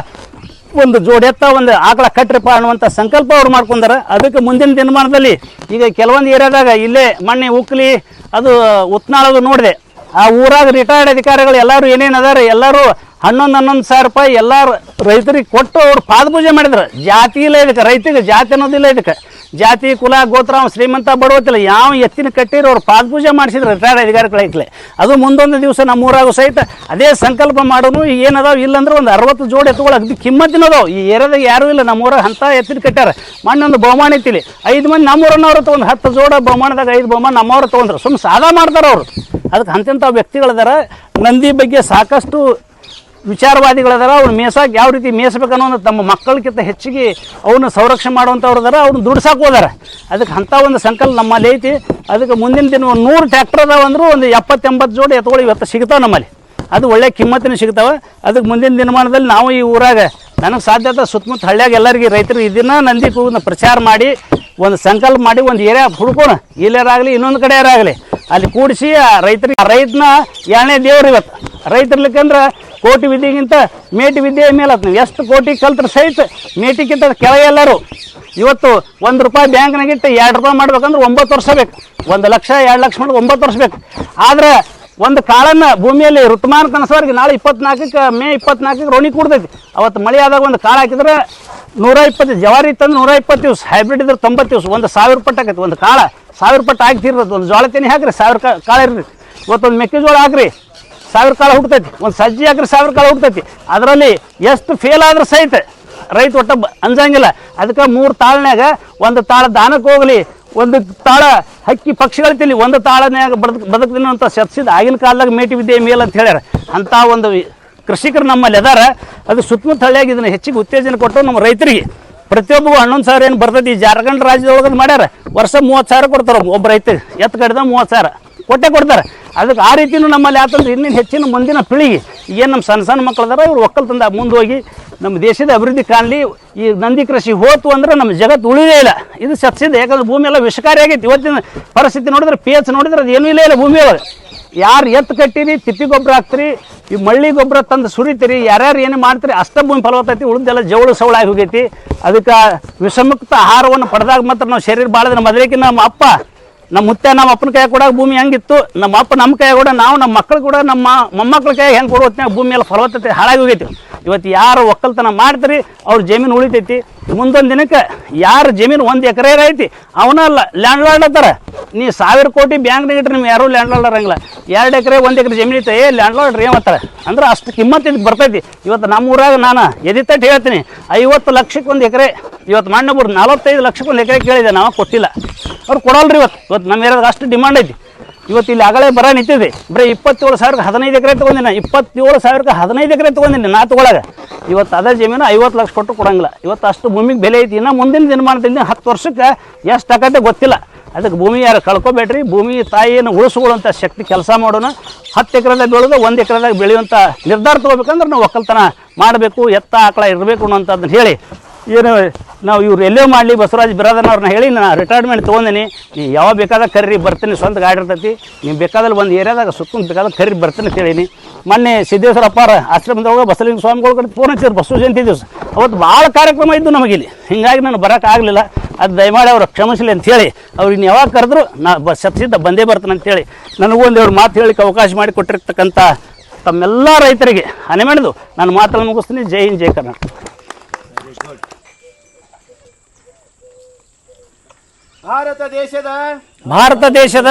B: ಒಂದು ಜೋಡೆತ್ತ ಒಂದು ಆಕಳ ಕಟ್ಟ್ರಿಪ್ಪ ಅನ್ನುವಂಥ ಸಂಕಲ್ಪ ಅವ್ರು ಮಾಡ್ಕೊಂಡಾರ. ಅದಕ್ಕೆ ಮುಂದಿನ ದಿನಮಾನದಲ್ಲಿ ಈಗ ಕೆಲವೊಂದು ಏರಿಯಾದಾಗ ಇಲ್ಲೇ ಮಣ್ಣೆ, ಉಕ್ಲಿ, ಅದು ಉತ್ನಾಳದು ನೋಡಿದೆ. ಆ ಊರಾಗ ರಿಟೈರ್ಡ್ ಅಧಿಕಾರಿಗಳು ಎಲ್ಲರೂ ಏನೇನು ಅದಾರ, ಎಲ್ಲರೂ ಹನ್ನೊಂದು ಹನ್ನೊಂದು ಸಾವಿರ ರೂಪಾಯಿ ಎಲ್ಲ ರೈತರಿಗೆ ಕೊಟ್ಟು ಅವ್ರು ಪಾದಪೂಜೆ ಮಾಡಿದ್ರು. ಜಾತಿ ಇಲ್ಲ ಇದಕ್ಕೆ, ರೈತರಿಗೆ ಜಾತಿ ಅನ್ನೋದಿಲ್ಲ ಇದಕ್ಕೆ. ಜಾತಿ, ಕುಲ, ಗೋತ್ರ ಶ್ರೀಮಂತ ಬಡವತ್ತಿಲ್ಲ. ಯಾವ ಎತ್ತಿನ ಕಟ್ಟಿರೋ ಅವ್ರು ಪಾದಪೂಜೆ ಮಾಡಿಸಿದ್ರು ರಿಟೈರ್ಡ್ ಅಧಿಕಾರಿಗಳೈತಲೆ ಅದು ಮುಂದೊಂದು ದಿವಸ ನಮ್ಮ ಊರಾಗೂ ಸಹಿತ ಅದೇ ಸಂಕಲ್ಪ ಮಾಡೋನು ಏನದಾವ? ಇಲ್ಲಂದ್ರೆ ಒಂದು ಅರವತ್ತು ಜೋಡಿ ಎತ್ತುಗಳು ಅಗ್ದಿ ಕಿಮ್ಮತ್ತಿನದಾವ. ಈ ಏರಿಯಾದಾಗ ಯಾರೂ ಇಲ್ಲ. ನಮ್ಮ ಊರಾಗ ಅಂತ ಎತ್ತಿನ ಕಟ್ಟಾರ ಮಣ್ಣೊಂದು ಬಹುಮಾನ ಇತ್ತಿಲಿ ಐದು ಮಂದಿ ನಮ್ಮೂರನ್ನವ್ರು ತೊಗೊಂಡು ಹತ್ತು ಜೋಡ ಬಹುಮಾನದಾಗ ಐದು ಬಹುಮಾನ ನಮ್ಮವ್ರು ತೊಗೊಂಡ್ರು. ಸುಮ್ಮನೆ ಸಾದಾ ಮಾಡ್ತಾರೆ ಅವರು. ಅದಕ್ಕೆ ಅಂತಿಂಥ ವ್ಯಕ್ತಿಗಳಿದ್ದಾರೆ ನಂದಿ ಬಗ್ಗೆ ಸಾಕಷ್ಟು ವಿಚಾರವಾದಿಗಳದಾರ, ಅವ್ನು ಮೇಸಾಕ್ ಯಾವ ರೀತಿ ಮೇಯಿಸ್ಬೇಕನ್ನೋ ಒಂದು ತಮ್ಮ ಮಕ್ಕಳಕ್ಕಿಂತ ಹೆಚ್ಚಿಗೆ ಅವನ್ನ ಸಂರಕ್ಷಣೆ ಮಾಡುವಂಥವ್ರು ಅದಾರ, ಅವ್ನು ಹೋದಾರ ಅದಕ್ಕೆ ಅಂಥ ಒಂದು ಸಂಕಲ್ಪ ನಮ್ಮಲ್ಲಿ ಐತಿ. ಅದಕ್ಕೆ ಮುಂದಿನ ದಿನ ಒಂದು ನೂರು ಟ್ರ್ಯಾಕ್ಟರ್ ಅದಾವ ಅಂದರೂ ಒಂದು ಎಪ್ಪತ್ತೆಂಬತ್ತು ಜೋಡಿ ಎತ್ತುಗಳು ಇವತ್ತು ಸಿಗ್ತಾವೆ ನಮ್ಮಲ್ಲಿ. ಅದು ಒಳ್ಳೆ ಕಿಮ್ಮತ್ತಿನ ಸಿಗ್ತಾವೆ. ಅದಕ್ಕೆ ಮುಂದಿನ ದಿನಮಾನದಲ್ಲಿ ನಾವು ಈ ಊರಾಗ ನನಗೆ ಸಾಧ್ಯತೆ ಸುತ್ತಮುತ್ತ ಹಳ್ಳಿಯಾಗ ಎಲ್ಲರಿಗೆ ರೈತರು ಇದನ್ನ ನಂದಿ ಪ್ರಚಾರ ಮಾಡಿ, ಒಂದು ಸಂಕಲ್ಪ ಮಾಡಿ, ಒಂದು ಏರಿಯಾ ಹುಡ್ಕೋಣ. ಇಲ್ಲಾರಾಗಲಿ ಇನ್ನೊಂದು ಕಡೆ ಆಗಲಿ ಅಲ್ಲಿ ಕೂಡಿಸಿ ರೈತರಿಗೆ ರೈತನ ಎರಡನೇ ದೇವ್ರು ಇವತ್ತು. ರೈತರ್ಲಿಕ್ಕಂದ್ರೆ ಕೋಟಿ ವಿದ್ಯೆಗಿಂತ ಮೇಟಿ ವಿದ್ಯೆ ಮೇಲೆ ನೀವು. ಎಷ್ಟು ಕೋಟಿ ಕಲ್ತ್ರ ಸಹಿತ ಮೇಟಿಗಿಂತ ಕೆಳಗೆ ಎಲ್ಲರೂ. ಇವತ್ತು ಒಂದು ರೂಪಾಯಿ ಬ್ಯಾಂಕ್ನಾಗಿಟ್ಟು ಎರಡು ರೂಪಾಯಿ ಮಾಡ್ಬೇಕಂದ್ರೆ ಒಂಬತ್ತು ವರ್ಷ ಬೇಕು. ಒಂದು ಲಕ್ಷ, ಎರಡು ಲಕ್ಷ ಮಾಡಿ ಒಂಬತ್ತು ವರ್ಷ ಬೇಕು. ಆದ್ರೆ ಒಂದು ಕಾಳನ್ನ ಭೂಮಿಯಲ್ಲಿ ಋತುಮಾನ ಕನಸವರೆಗೆ ನಾಳೆ ಇಪ್ಪತ್ನಾಲ್ಕಕ್ಕೆ, ಮೇ ಇಪ್ಪತ್ನಾಲ್ಕಕ್ಕೆ ರೋಣಿ ಕೂಡ್ತೈತಿ. ಅವತ್ತು ಮಳೆ ಆದಾಗ ಒಂದು ಕಾಳು ಹಾಕಿದ್ರೆ ನೂರ ಇಪ್ಪತ್ತು, ಜವಾರಿ ಇತ್ತಂದ್ರೆ ನೂರ ಇಪ್ಪತ್ತು ದಿವಸ ಹೈಬ್ರಿಡ್ ಇದ್ರೆ ತೊಂಬತ್ತು ದಿವಸ, ಒಂದು ಸಾವಿರ ಪಟ್ಟು ಆಕೈತಿ, ಒಂದು ಕಾಳ. ಸಾವಿರ ಪಟ್ಟು ಹಾಕ್ತಿರ್ತೈತಿ ಒಂದು ಜೋಳ ತೆನಿ ಹಾಕ್ರಿ, ಸಾವಿರ ಕಾಳು ಇರ್ತೈತಿ ಇವತ್ತೊಂದು ಮೆಕ್ಕೆಜೋಳ ಹಾಕ್ರಿ, ಸಾವಿರ ಕಾಳು ಹುಡ್ತೈತಿ ಒಂದು ಸಜ್ಜಿ ಹಾಕ್ರಿ, ಸಾವಿರ ಕಾಳು ಹುಡ್ತೈತಿ ಅದರಲ್ಲಿ ಎಷ್ಟು ಫೇಲ್ ಆದ್ರೆ ಸಹಿತ ರೈತ ಒಟ್ಟ ಅಂಜಂಗಿಲ್ಲ. ಅದಕ್ಕೆ ಮೂರು ತಾಳ್ನ್ಯಾಗ ಒಂದು ತಾಳ ದಾನಕ್ಕೆ ಹೋಗಲಿ. ಒಂದು ತಾಳ, ಹಕ್ಕಿ ಪಕ್ಷಿಗಳು ತಿಳಿ ಒಂದು ತಾಳನ್ಯಾಗ ಬದುಕ್ ಬದುಕಿನ ಅಂತ ಸತ್ಸಿದ ಆಗಿನ ಕಾಲದಾಗ ಮೇಟಿ ವಿದ್ಯೆ ಮೇಲೆ ಅಂತ ಹೇಳ್ಯಾರ. ಅಂಥ ಒಂದು ಕೃಷಿಕರು ನಮ್ಮಲ್ಲಿ ಅದಾರ. ಅದು ಸುತ್ತಮುತ್ತ ಹಳ್ಳಿಯಾಗಿ ಇದನ್ನು ಹೆಚ್ಚಿಗೆ ಉತ್ತೇಜನ ಕೊಟ್ಟು ನಮ್ಮ ರೈತರಿಗೆ. ಪ್ರತಿಯೊಬ್ಬ ಹನ್ನೊಂದು ಸಾವಿರ ಏನು ಬರ್ತೈತಿ? ಈ ಜಾರ್ಖಂಡ್ ರಾಜ್ಯದೊಳಗೆ ಮಾಡ್ಯಾರ. ವರ್ಷ ಮೂವತ್ತು ಸಾವಿರ ಕೊಡ್ತಾರೆ ಒಬ್ಬ ರೈತ. ಎತ್ತು ಕಡಿದ ಮೂವತ್ತು ಸಾವಿರ. ಕೊಟ್ಟೆ ಕೊಡ್ತಾರೆ. ಅದಕ್ಕೆ ಆ ರೀತಿಯೂ ನಮ್ಮಲ್ಲಿ ಆತಂದ್ರೆ ಇನ್ನೇನು ಹೆಚ್ಚಿನ ಮುಂದಿನ ಪೀಳಿಗೆ. ಏನು ನಮ್ಮ ಸಣ್ಣ ಸಣ್ಣ ಮಕ್ಕಳದಾರ ಇವ್ರು ಒಕ್ಕಲ್ತಂದ ಮುಂದೆ ಹೋಗಿ ನಮ್ಮ ದೇಶದ ಅಭಿವೃದ್ಧಿ ಕಾಣಲಿ. ಈ ನಂದಿ ಕೃಷಿ ಹೋತು ಅಂದ್ರೆ ನಮ್ಮ ಜಗತ್ತು ಉಳಿದೇ ಇಲ್ಲ. ಇದು ಸತ್ಸಿದ್ಧ ಯಾಕಂದ್ರೆ ಭೂಮಿ ಎಲ್ಲ ವಿಷಕಾರಿ ಆಗೈತಿ. ಇವತ್ತಿನ ಪರಿಸ್ಥಿತಿ ನೋಡಿದ್ರೆ ಪಿ ಎಚ್ ನೋಡಿದ್ರೆ ಅದು ಏನೂ ಇಲ್ಲ ಇಲ್ಲ ಭೂಮಿ ಒಳಗೆ. ಯಾರು ಎತ್ತು ಕಟ್ಟಿರಿ, ತಿಪ್ಪಿ ಗೊಬ್ಬರ ಹಾಕ್ತಿರಿ, ಈ ಮಳ್ಳಿ ಗೊಬ್ಬರ ತಂದು ಸುರಿತೀರಿ, ಯಾರ್ಯಾರು ಏನು ಮಾಡ್ತೀರಿ ಅಷ್ಟ ಭೂಮಿ ಫಲವತ್ತೈತಿ ಉಳಿದೆಲ್ಲ ಜವಳು ಸವಳಾಗಿ ಹೋಗೈತಿ. ಅದಕ್ಕೆ ವಿಷಮುಕ್ತ ಆಹಾರವನ್ನು ಪಡೆದಾಗ ಮಾತ್ರ ನಾವು ಶರೀರ ಬಾಳಿದ್ರೆ ಮೊದಲಿಗೆ ನಮ್ಮ ಅಪ್ಪ ನಮ್ಮ ಮುತ್ತೆ ನಮ್ಮ ಅಪ್ಪನ ಕೈ ಕೂಡ ಭೂಮಿ ಹೆಂಗಿತ್ತು, ನಮ್ಮ ಅಪ್ಪ ನಮ್ಮ ಕೈ ಕೂಡ, ನಾವು ನಮ್ಮ ಮಕ್ಕಳು ಕೂಡ, ನಮ್ಮ ಮೊಮ್ಮಕ್ಳ ಕೈ ಹೆಂಗೆ ಕೊಡೋ ಹೊತ್ನ್ಯಾಗ ಭೂಮಿ ಎಲ್ಲ ಫಲವತ್ತತೆ ಹಾಳಾಗಿ ಹೋಗೈತಿ. ಇವತ್ತು ಯಾರು ಒಕ್ಕಲ್ತನ ಮಾಡ್ತೀರಿ, ಅವ್ರ ಜಮೀನು ಉಳಿತೈತಿ. ಮುಂದೊಂದು ದಿನಕ್ಕೆ ಯಾರು ಜಮೀನು ಒಂದು ಎಕರೆ ಐತಿ, ಅವನ ಅಲ್ಲ ಲ್ಯಾಂಡ್ ಲಾರ್ಡ್ ಅಂತಾರೆ ನೀ ಸಾವಿರ ಕೋಟಿ ಬ್ಯಾಂಕ್ನಾಗ ಇಟ್ರೆ ನಿಮ್ಗೆ ಯಾರೂ ಲ್ಯಾಂಡ್ ಲಾರ್ಡ್ ಇರಂಗಿಲ್ಲ ಎರಡು ಎಕರೆ ಒಂದು ಎಕರೆ ಜಮೀನು ಐತೆ ಲ್ಯಾಂಡ್ ಲಾರ್ಡ್ ಏಮತ್ತಾರೆ ಅಂದ್ರೆ ಅಷ್ಟು ಕಿಮ್ಮತ್ತು ಇದಕ್ಕೆ ಬರ್ತೈತಿ. ಇವತ್ತು ನಮ್ಮ ಊರಾಗ ನಾನು ಎದಿತಟ್ಟು ಹೇಳ್ತೀನಿ. ಐವತ್ತು ಲಕ್ಷಕ್ಕೆ ಒಂದು ಎಕರೆ, ಇವತ್ತು ಮಣ್ಣೊಬ್ರು ನಲವತ್ತೈದು ಲಕ್ಷಕ್ಕೆ ಒಂದು ಎಕರೆ ಕೇಳಿದೆ, ನಾವು ಕೊಟ್ಟಿಲ್ಲ. ಅವ್ರು ಕೊಡಲ್ರಿ ಇವತ್ತು. ಇವತ್ತು ನಮ್ಮ ಏರಿಯಾದಾಗ ಅಷ್ಟು ಡಿಮಾಂಡ್ ಐತಿ. ಇವತ್ತು ಇಲ್ಲಿ ಆಗಲೇ ಬರ ನಿಂತಿದೆ. ಬರೀ ಇಪ್ಪತ್ತೇಳು ಸಾವಿರಕ್ಕೆ ಹದಿನೈದು ಎಕರೆ ತೊಗೊಂಡಿನ ಇಪ್ಪತ್ತೇಳು ಸಾವಿರಕ್ಕೆ ಹದಿನೈದು ಎಕರೆ ತೊಗೊಂಡಿನಿ ನಾ ತೊಗೊಳಗ. ಇವತ್ತು ಅದೇ ಜಮೀನು ಐವತ್ತು ಲಕ್ಷ ಕೊಟ್ಟು ಕೊಡಂಗಿಲ್ಲ. ಇವತ್ತು ಅಷ್ಟು ಭೂಮಿಗೆ ಬೆಲೆ ಐತಿ. ಇನ್ನು ಮುಂದಿನ ದಿನಮಾನದಲ್ಲಿ ಹತ್ತು ವರ್ಷಕ್ಕೆ ಎಷ್ಟು ಆಗತ್ತೆ ಗೊತ್ತಿಲ್ಲ. ಅದಕ್ಕೆ ಭೂಮಿ ಯಾರು ಕಳ್ಕೊಬೇಡ್ರಿ. ಭೂಮಿ ತಾಯಿಯನ್ನು ಉಳಿಸ್ಕೊಳ್ಳುವಂಥ ಶಕ್ತಿ ಕೆಲಸ ಮಾಡೋಣ. ಹತ್ತು ಎಕರೆದಾಗ ಬೆಳೆದು ಒಂದು ಎಕರೆದಾಗ ಬೆಳೆಯುವಂಥ ನಿರ್ಧಾರ ತೊಗೋಬೇಕಂದ್ರೆ ನಾವು ಒಕ್ಕಲ್ತನ ಮಾಡಬೇಕು, ಎತ್ತ ಆಕಳ ಇರಬೇಕು ಅನ್ನೋಂಥದ್ದನ್ನು ಹೇಳಿ ಏನು, ನಾವು ಇವ್ರು ಎಲ್ಲೋ ಮಾಡಲಿ, ಬಸವರಾಜ್ ಬಿರಾದನವ್ರನ್ನ ಹೇಳಿ ನಾನು ರಿಟೈರ್ಮೆಂಟ್ ತೊಗೊಂಡಿನಿ. ನೀವು ಯಾವಾಗ ಬೇಕಾದಾಗ ಕರ್ರಿ, ಬರ್ತೀನಿ, ಸ್ವಂತ ಗಾಡಿ ಇರ್ತೈತಿ. ನೀವು ಬೇಕಾದಲ್ಲಿ ಒಂದು ಏರಿಯಾದಾಗ ಸುತ್ತಮುತ್ತ ಬೇಕಾದಾಗ ಕರ್ರಿ, ಬರ್ತೀನಿ ಅಂತ ಹೇಳೀನಿ. ಮೊನ್ನೆ ಸಿದ್ದೇಶ್ವರ ಅಪ್ಪಾರ ಆಶ್ರಮದೊಳಗೆ ಬಸಲಿಂಗ ಸ್ವಾಮಿಗಳ ಕಡೆ ಫೋನ್ ಹಚ್ಚಿದ್ರು ಬಸವ ಜಯಂತಿ ದಿವಸ. ಅವತ್ತು ಭಾಳ ಕಾರ್ಯಕ್ರಮ ಇದ್ದು ನಮಗಿಲ್ಲಿ ಹೀಗಾಗಿ ನಾನು ಬರೋಕ್ಕಾಗಲಿಲ್ಲ ಅದು ದಯಮಾಡಿ ಅವರು ಕ್ಷಮಿಸಲಿ ಅವ್ರು ಇನ್ನು ಯಾವಾಗ ಕರೆದ್ರು, ನಾ ಬ ಸತ್ಸಿದ್ದ ಬಂದೇ ಬರ್ತಾನೆ ಅಂತೇಳಿ ನನಗೂ ಒಂದೆರಡು ಮಾತು ಹೇಳಿಕ್ಕೆ ಅವಕಾಶ ಮಾಡಿ ಕೊಟ್ಟಿರ್ತಕ್ಕಂಥ ತಮ್ಮೆಲ್ಲ ರೈತರಿಗೆ ಹನೆಮೆಣದು ನಾನು ಮಾತನ್ನು ಮುಗಿಸ್ತೀನಿ. ಜೈ ಹಿಂದ್, ಜೈ ಕರ್ನಾಟಕ.
C: ಭಾರತ ದೇಶದ
B: ಭಾರತ ದೇಶದ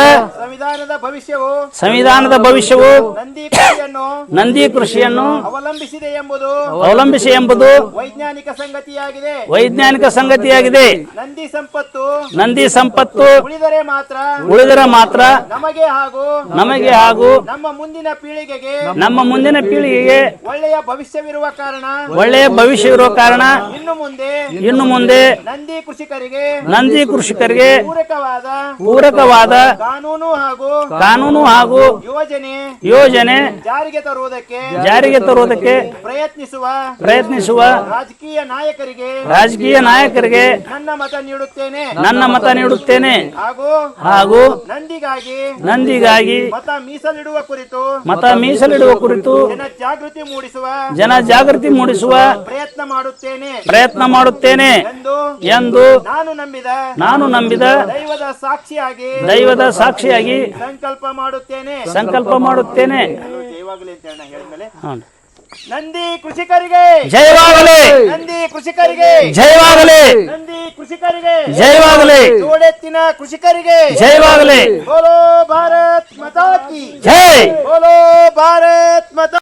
C: ಸಂವಿಧಾನದ ಭವಿಷ್ಯವು?
B: ಸಂವಿಧಾನದ ಭವಿಷ್ಯವು?
C: ನಂದಿ ಕೃಷಿಯನ್ನು
B: ನಂದಿ ಕೃಷಿಯನ್ನು
C: ಅವಲಂಬಿಸಿದೆ ಎಂಬುದು
B: ಅವಲಂಬಿಸಿ ಎಂಬುದು
C: ವೈಜ್ಞಾನಿಕ ಸಂಗತಿಯಾಗಿದೆ.
B: ವೈಜ್ಞಾನಿಕ ಸಂಗತಿಯಾಗಿದೆ.
C: ನಂದಿ ಸಂಪತ್ತು
B: ನಂದಿ ಸಂಪತ್ತು
C: ಉಳಿದರೆ ಮಾತ್ರ
B: ಉಳಿದರೆ ಮಾತ್ರ
C: ನಮಗೆ ಹಾಗೂ
B: ನಮಗೆ ಹಾಗೂ
C: ನಮ್ಮ ಮುಂದಿನ ಪೀಳಿಗೆಗೆ
B: ನಮ್ಮ ಮುಂದಿನ ಪೀಳಿಗೆಗೆ
C: ಒಳ್ಳೆಯ ಭವಿಷ್ಯವಿರುವ ಕಾರಣ
B: ಒಳ್ಳೆಯ ಭವಿಷ್ಯವಿರುವ ಕಾರಣ
C: ಇನ್ನು ಮುಂದೆ
B: ಇನ್ನು ಮುಂದೆ
C: ನಂದಿ ಕೃಷಿಕರಿಗೆ
B: ನಂದಿ ಕೃಷಿಕರಿಗೆ
C: ಪೂರಕವಾದ
B: ಪೂರಕವಾದ
C: ಕಾನೂನು ಹಾಗೂ
B: ಕಾನೂನು ಹಾಗೂ
C: ಯೋಜನೆ
B: ಯೋಜನೆ
C: ಜಾರಿಗೆ ತರುವುದಕ್ಕೆ
B: ಜಾರಿಗೆ ತರುವುದಕ್ಕೆ
C: ಪ್ರಯತ್ನಿಸುವ
B: ಪ್ರಯತ್ನಿಸುವ
C: ರಾಜಕೀಯ ನಾಯಕರಿಗೆ
B: ರಾಜಕೀಯ ನಾಯಕರಿಗೆ
C: ನನ್ನ ಮತ ನೀಡುತ್ತೇನೆ.
B: ನನ್ನ ಮತ ನೀಡುತ್ತೇನೆ.
C: ಹಾಗೂ
B: ಹಾಗೂ
C: ನಂದಿಗಾಗಿ
B: ನಂದಿಗಾಗಿ
C: ಮತ ಮೀಸಲಿಡುವ ಕುರಿತು
B: ಮತ ಮೀಸಲಿಡುವ ಕುರಿತು
C: ಜನ ಜಾಗೃತಿ ಮೂಡಿಸುವ
B: ಜನ ಜಾಗೃತಿ ಮೂಡಿಸುವ
C: ಪ್ರಯತ್ನ ಮಾಡುತ್ತೇನೆ.
B: ಪ್ರಯತ್ನ ಮಾಡುತ್ತೇನೆ
C: ಎಂದು
B: ಎಂದು
C: ನಾನು ನಂಬಿದ
B: ನಾನು ನಂಬಿದ
C: ದೈವದ ಸಾಕ್ಷಿಯಾಗಿ
B: ದೈವದ ಸಾಕ್ಷಿಯಾಗಿ
C: ಸಂಕಲ್ಪ ಮಾಡುತ್ತೇನೆ.
B: ಸಂಕಲ್ಪ ಮಾಡುತ್ತೇನೆ.
C: ಜೈವಾಗಲಿ ಅಂತ ಹೇಳ ಹೇಳಿದ್ಮೇಲೆ. ನಂದಿ ಕೃಷಿಕರಿಗೆ.
B: ಜಯವಾಗಲಿ.
C: ನಂದಿ ಕೃಷಿಕರಿಗೆ.
B: ಜಯವಾಗಲಿ.
C: ನಂದಿ ಕೃಷಿಕರಿಗೆ.
B: ಜಯವಾಗಲಿ.
C: ಜೋಡೆತ್ತಿನ ಕೃಷಿಕರಿಗೆ.
B: ಜಯವಾಗಲಿ.
C: ಬೋಲೋ ಭಾರತ್ ಮತಾ ಕಿ.
B: ಜೈ.
C: ಬೋಲೋ ಭಾರತ್ ಮತಾ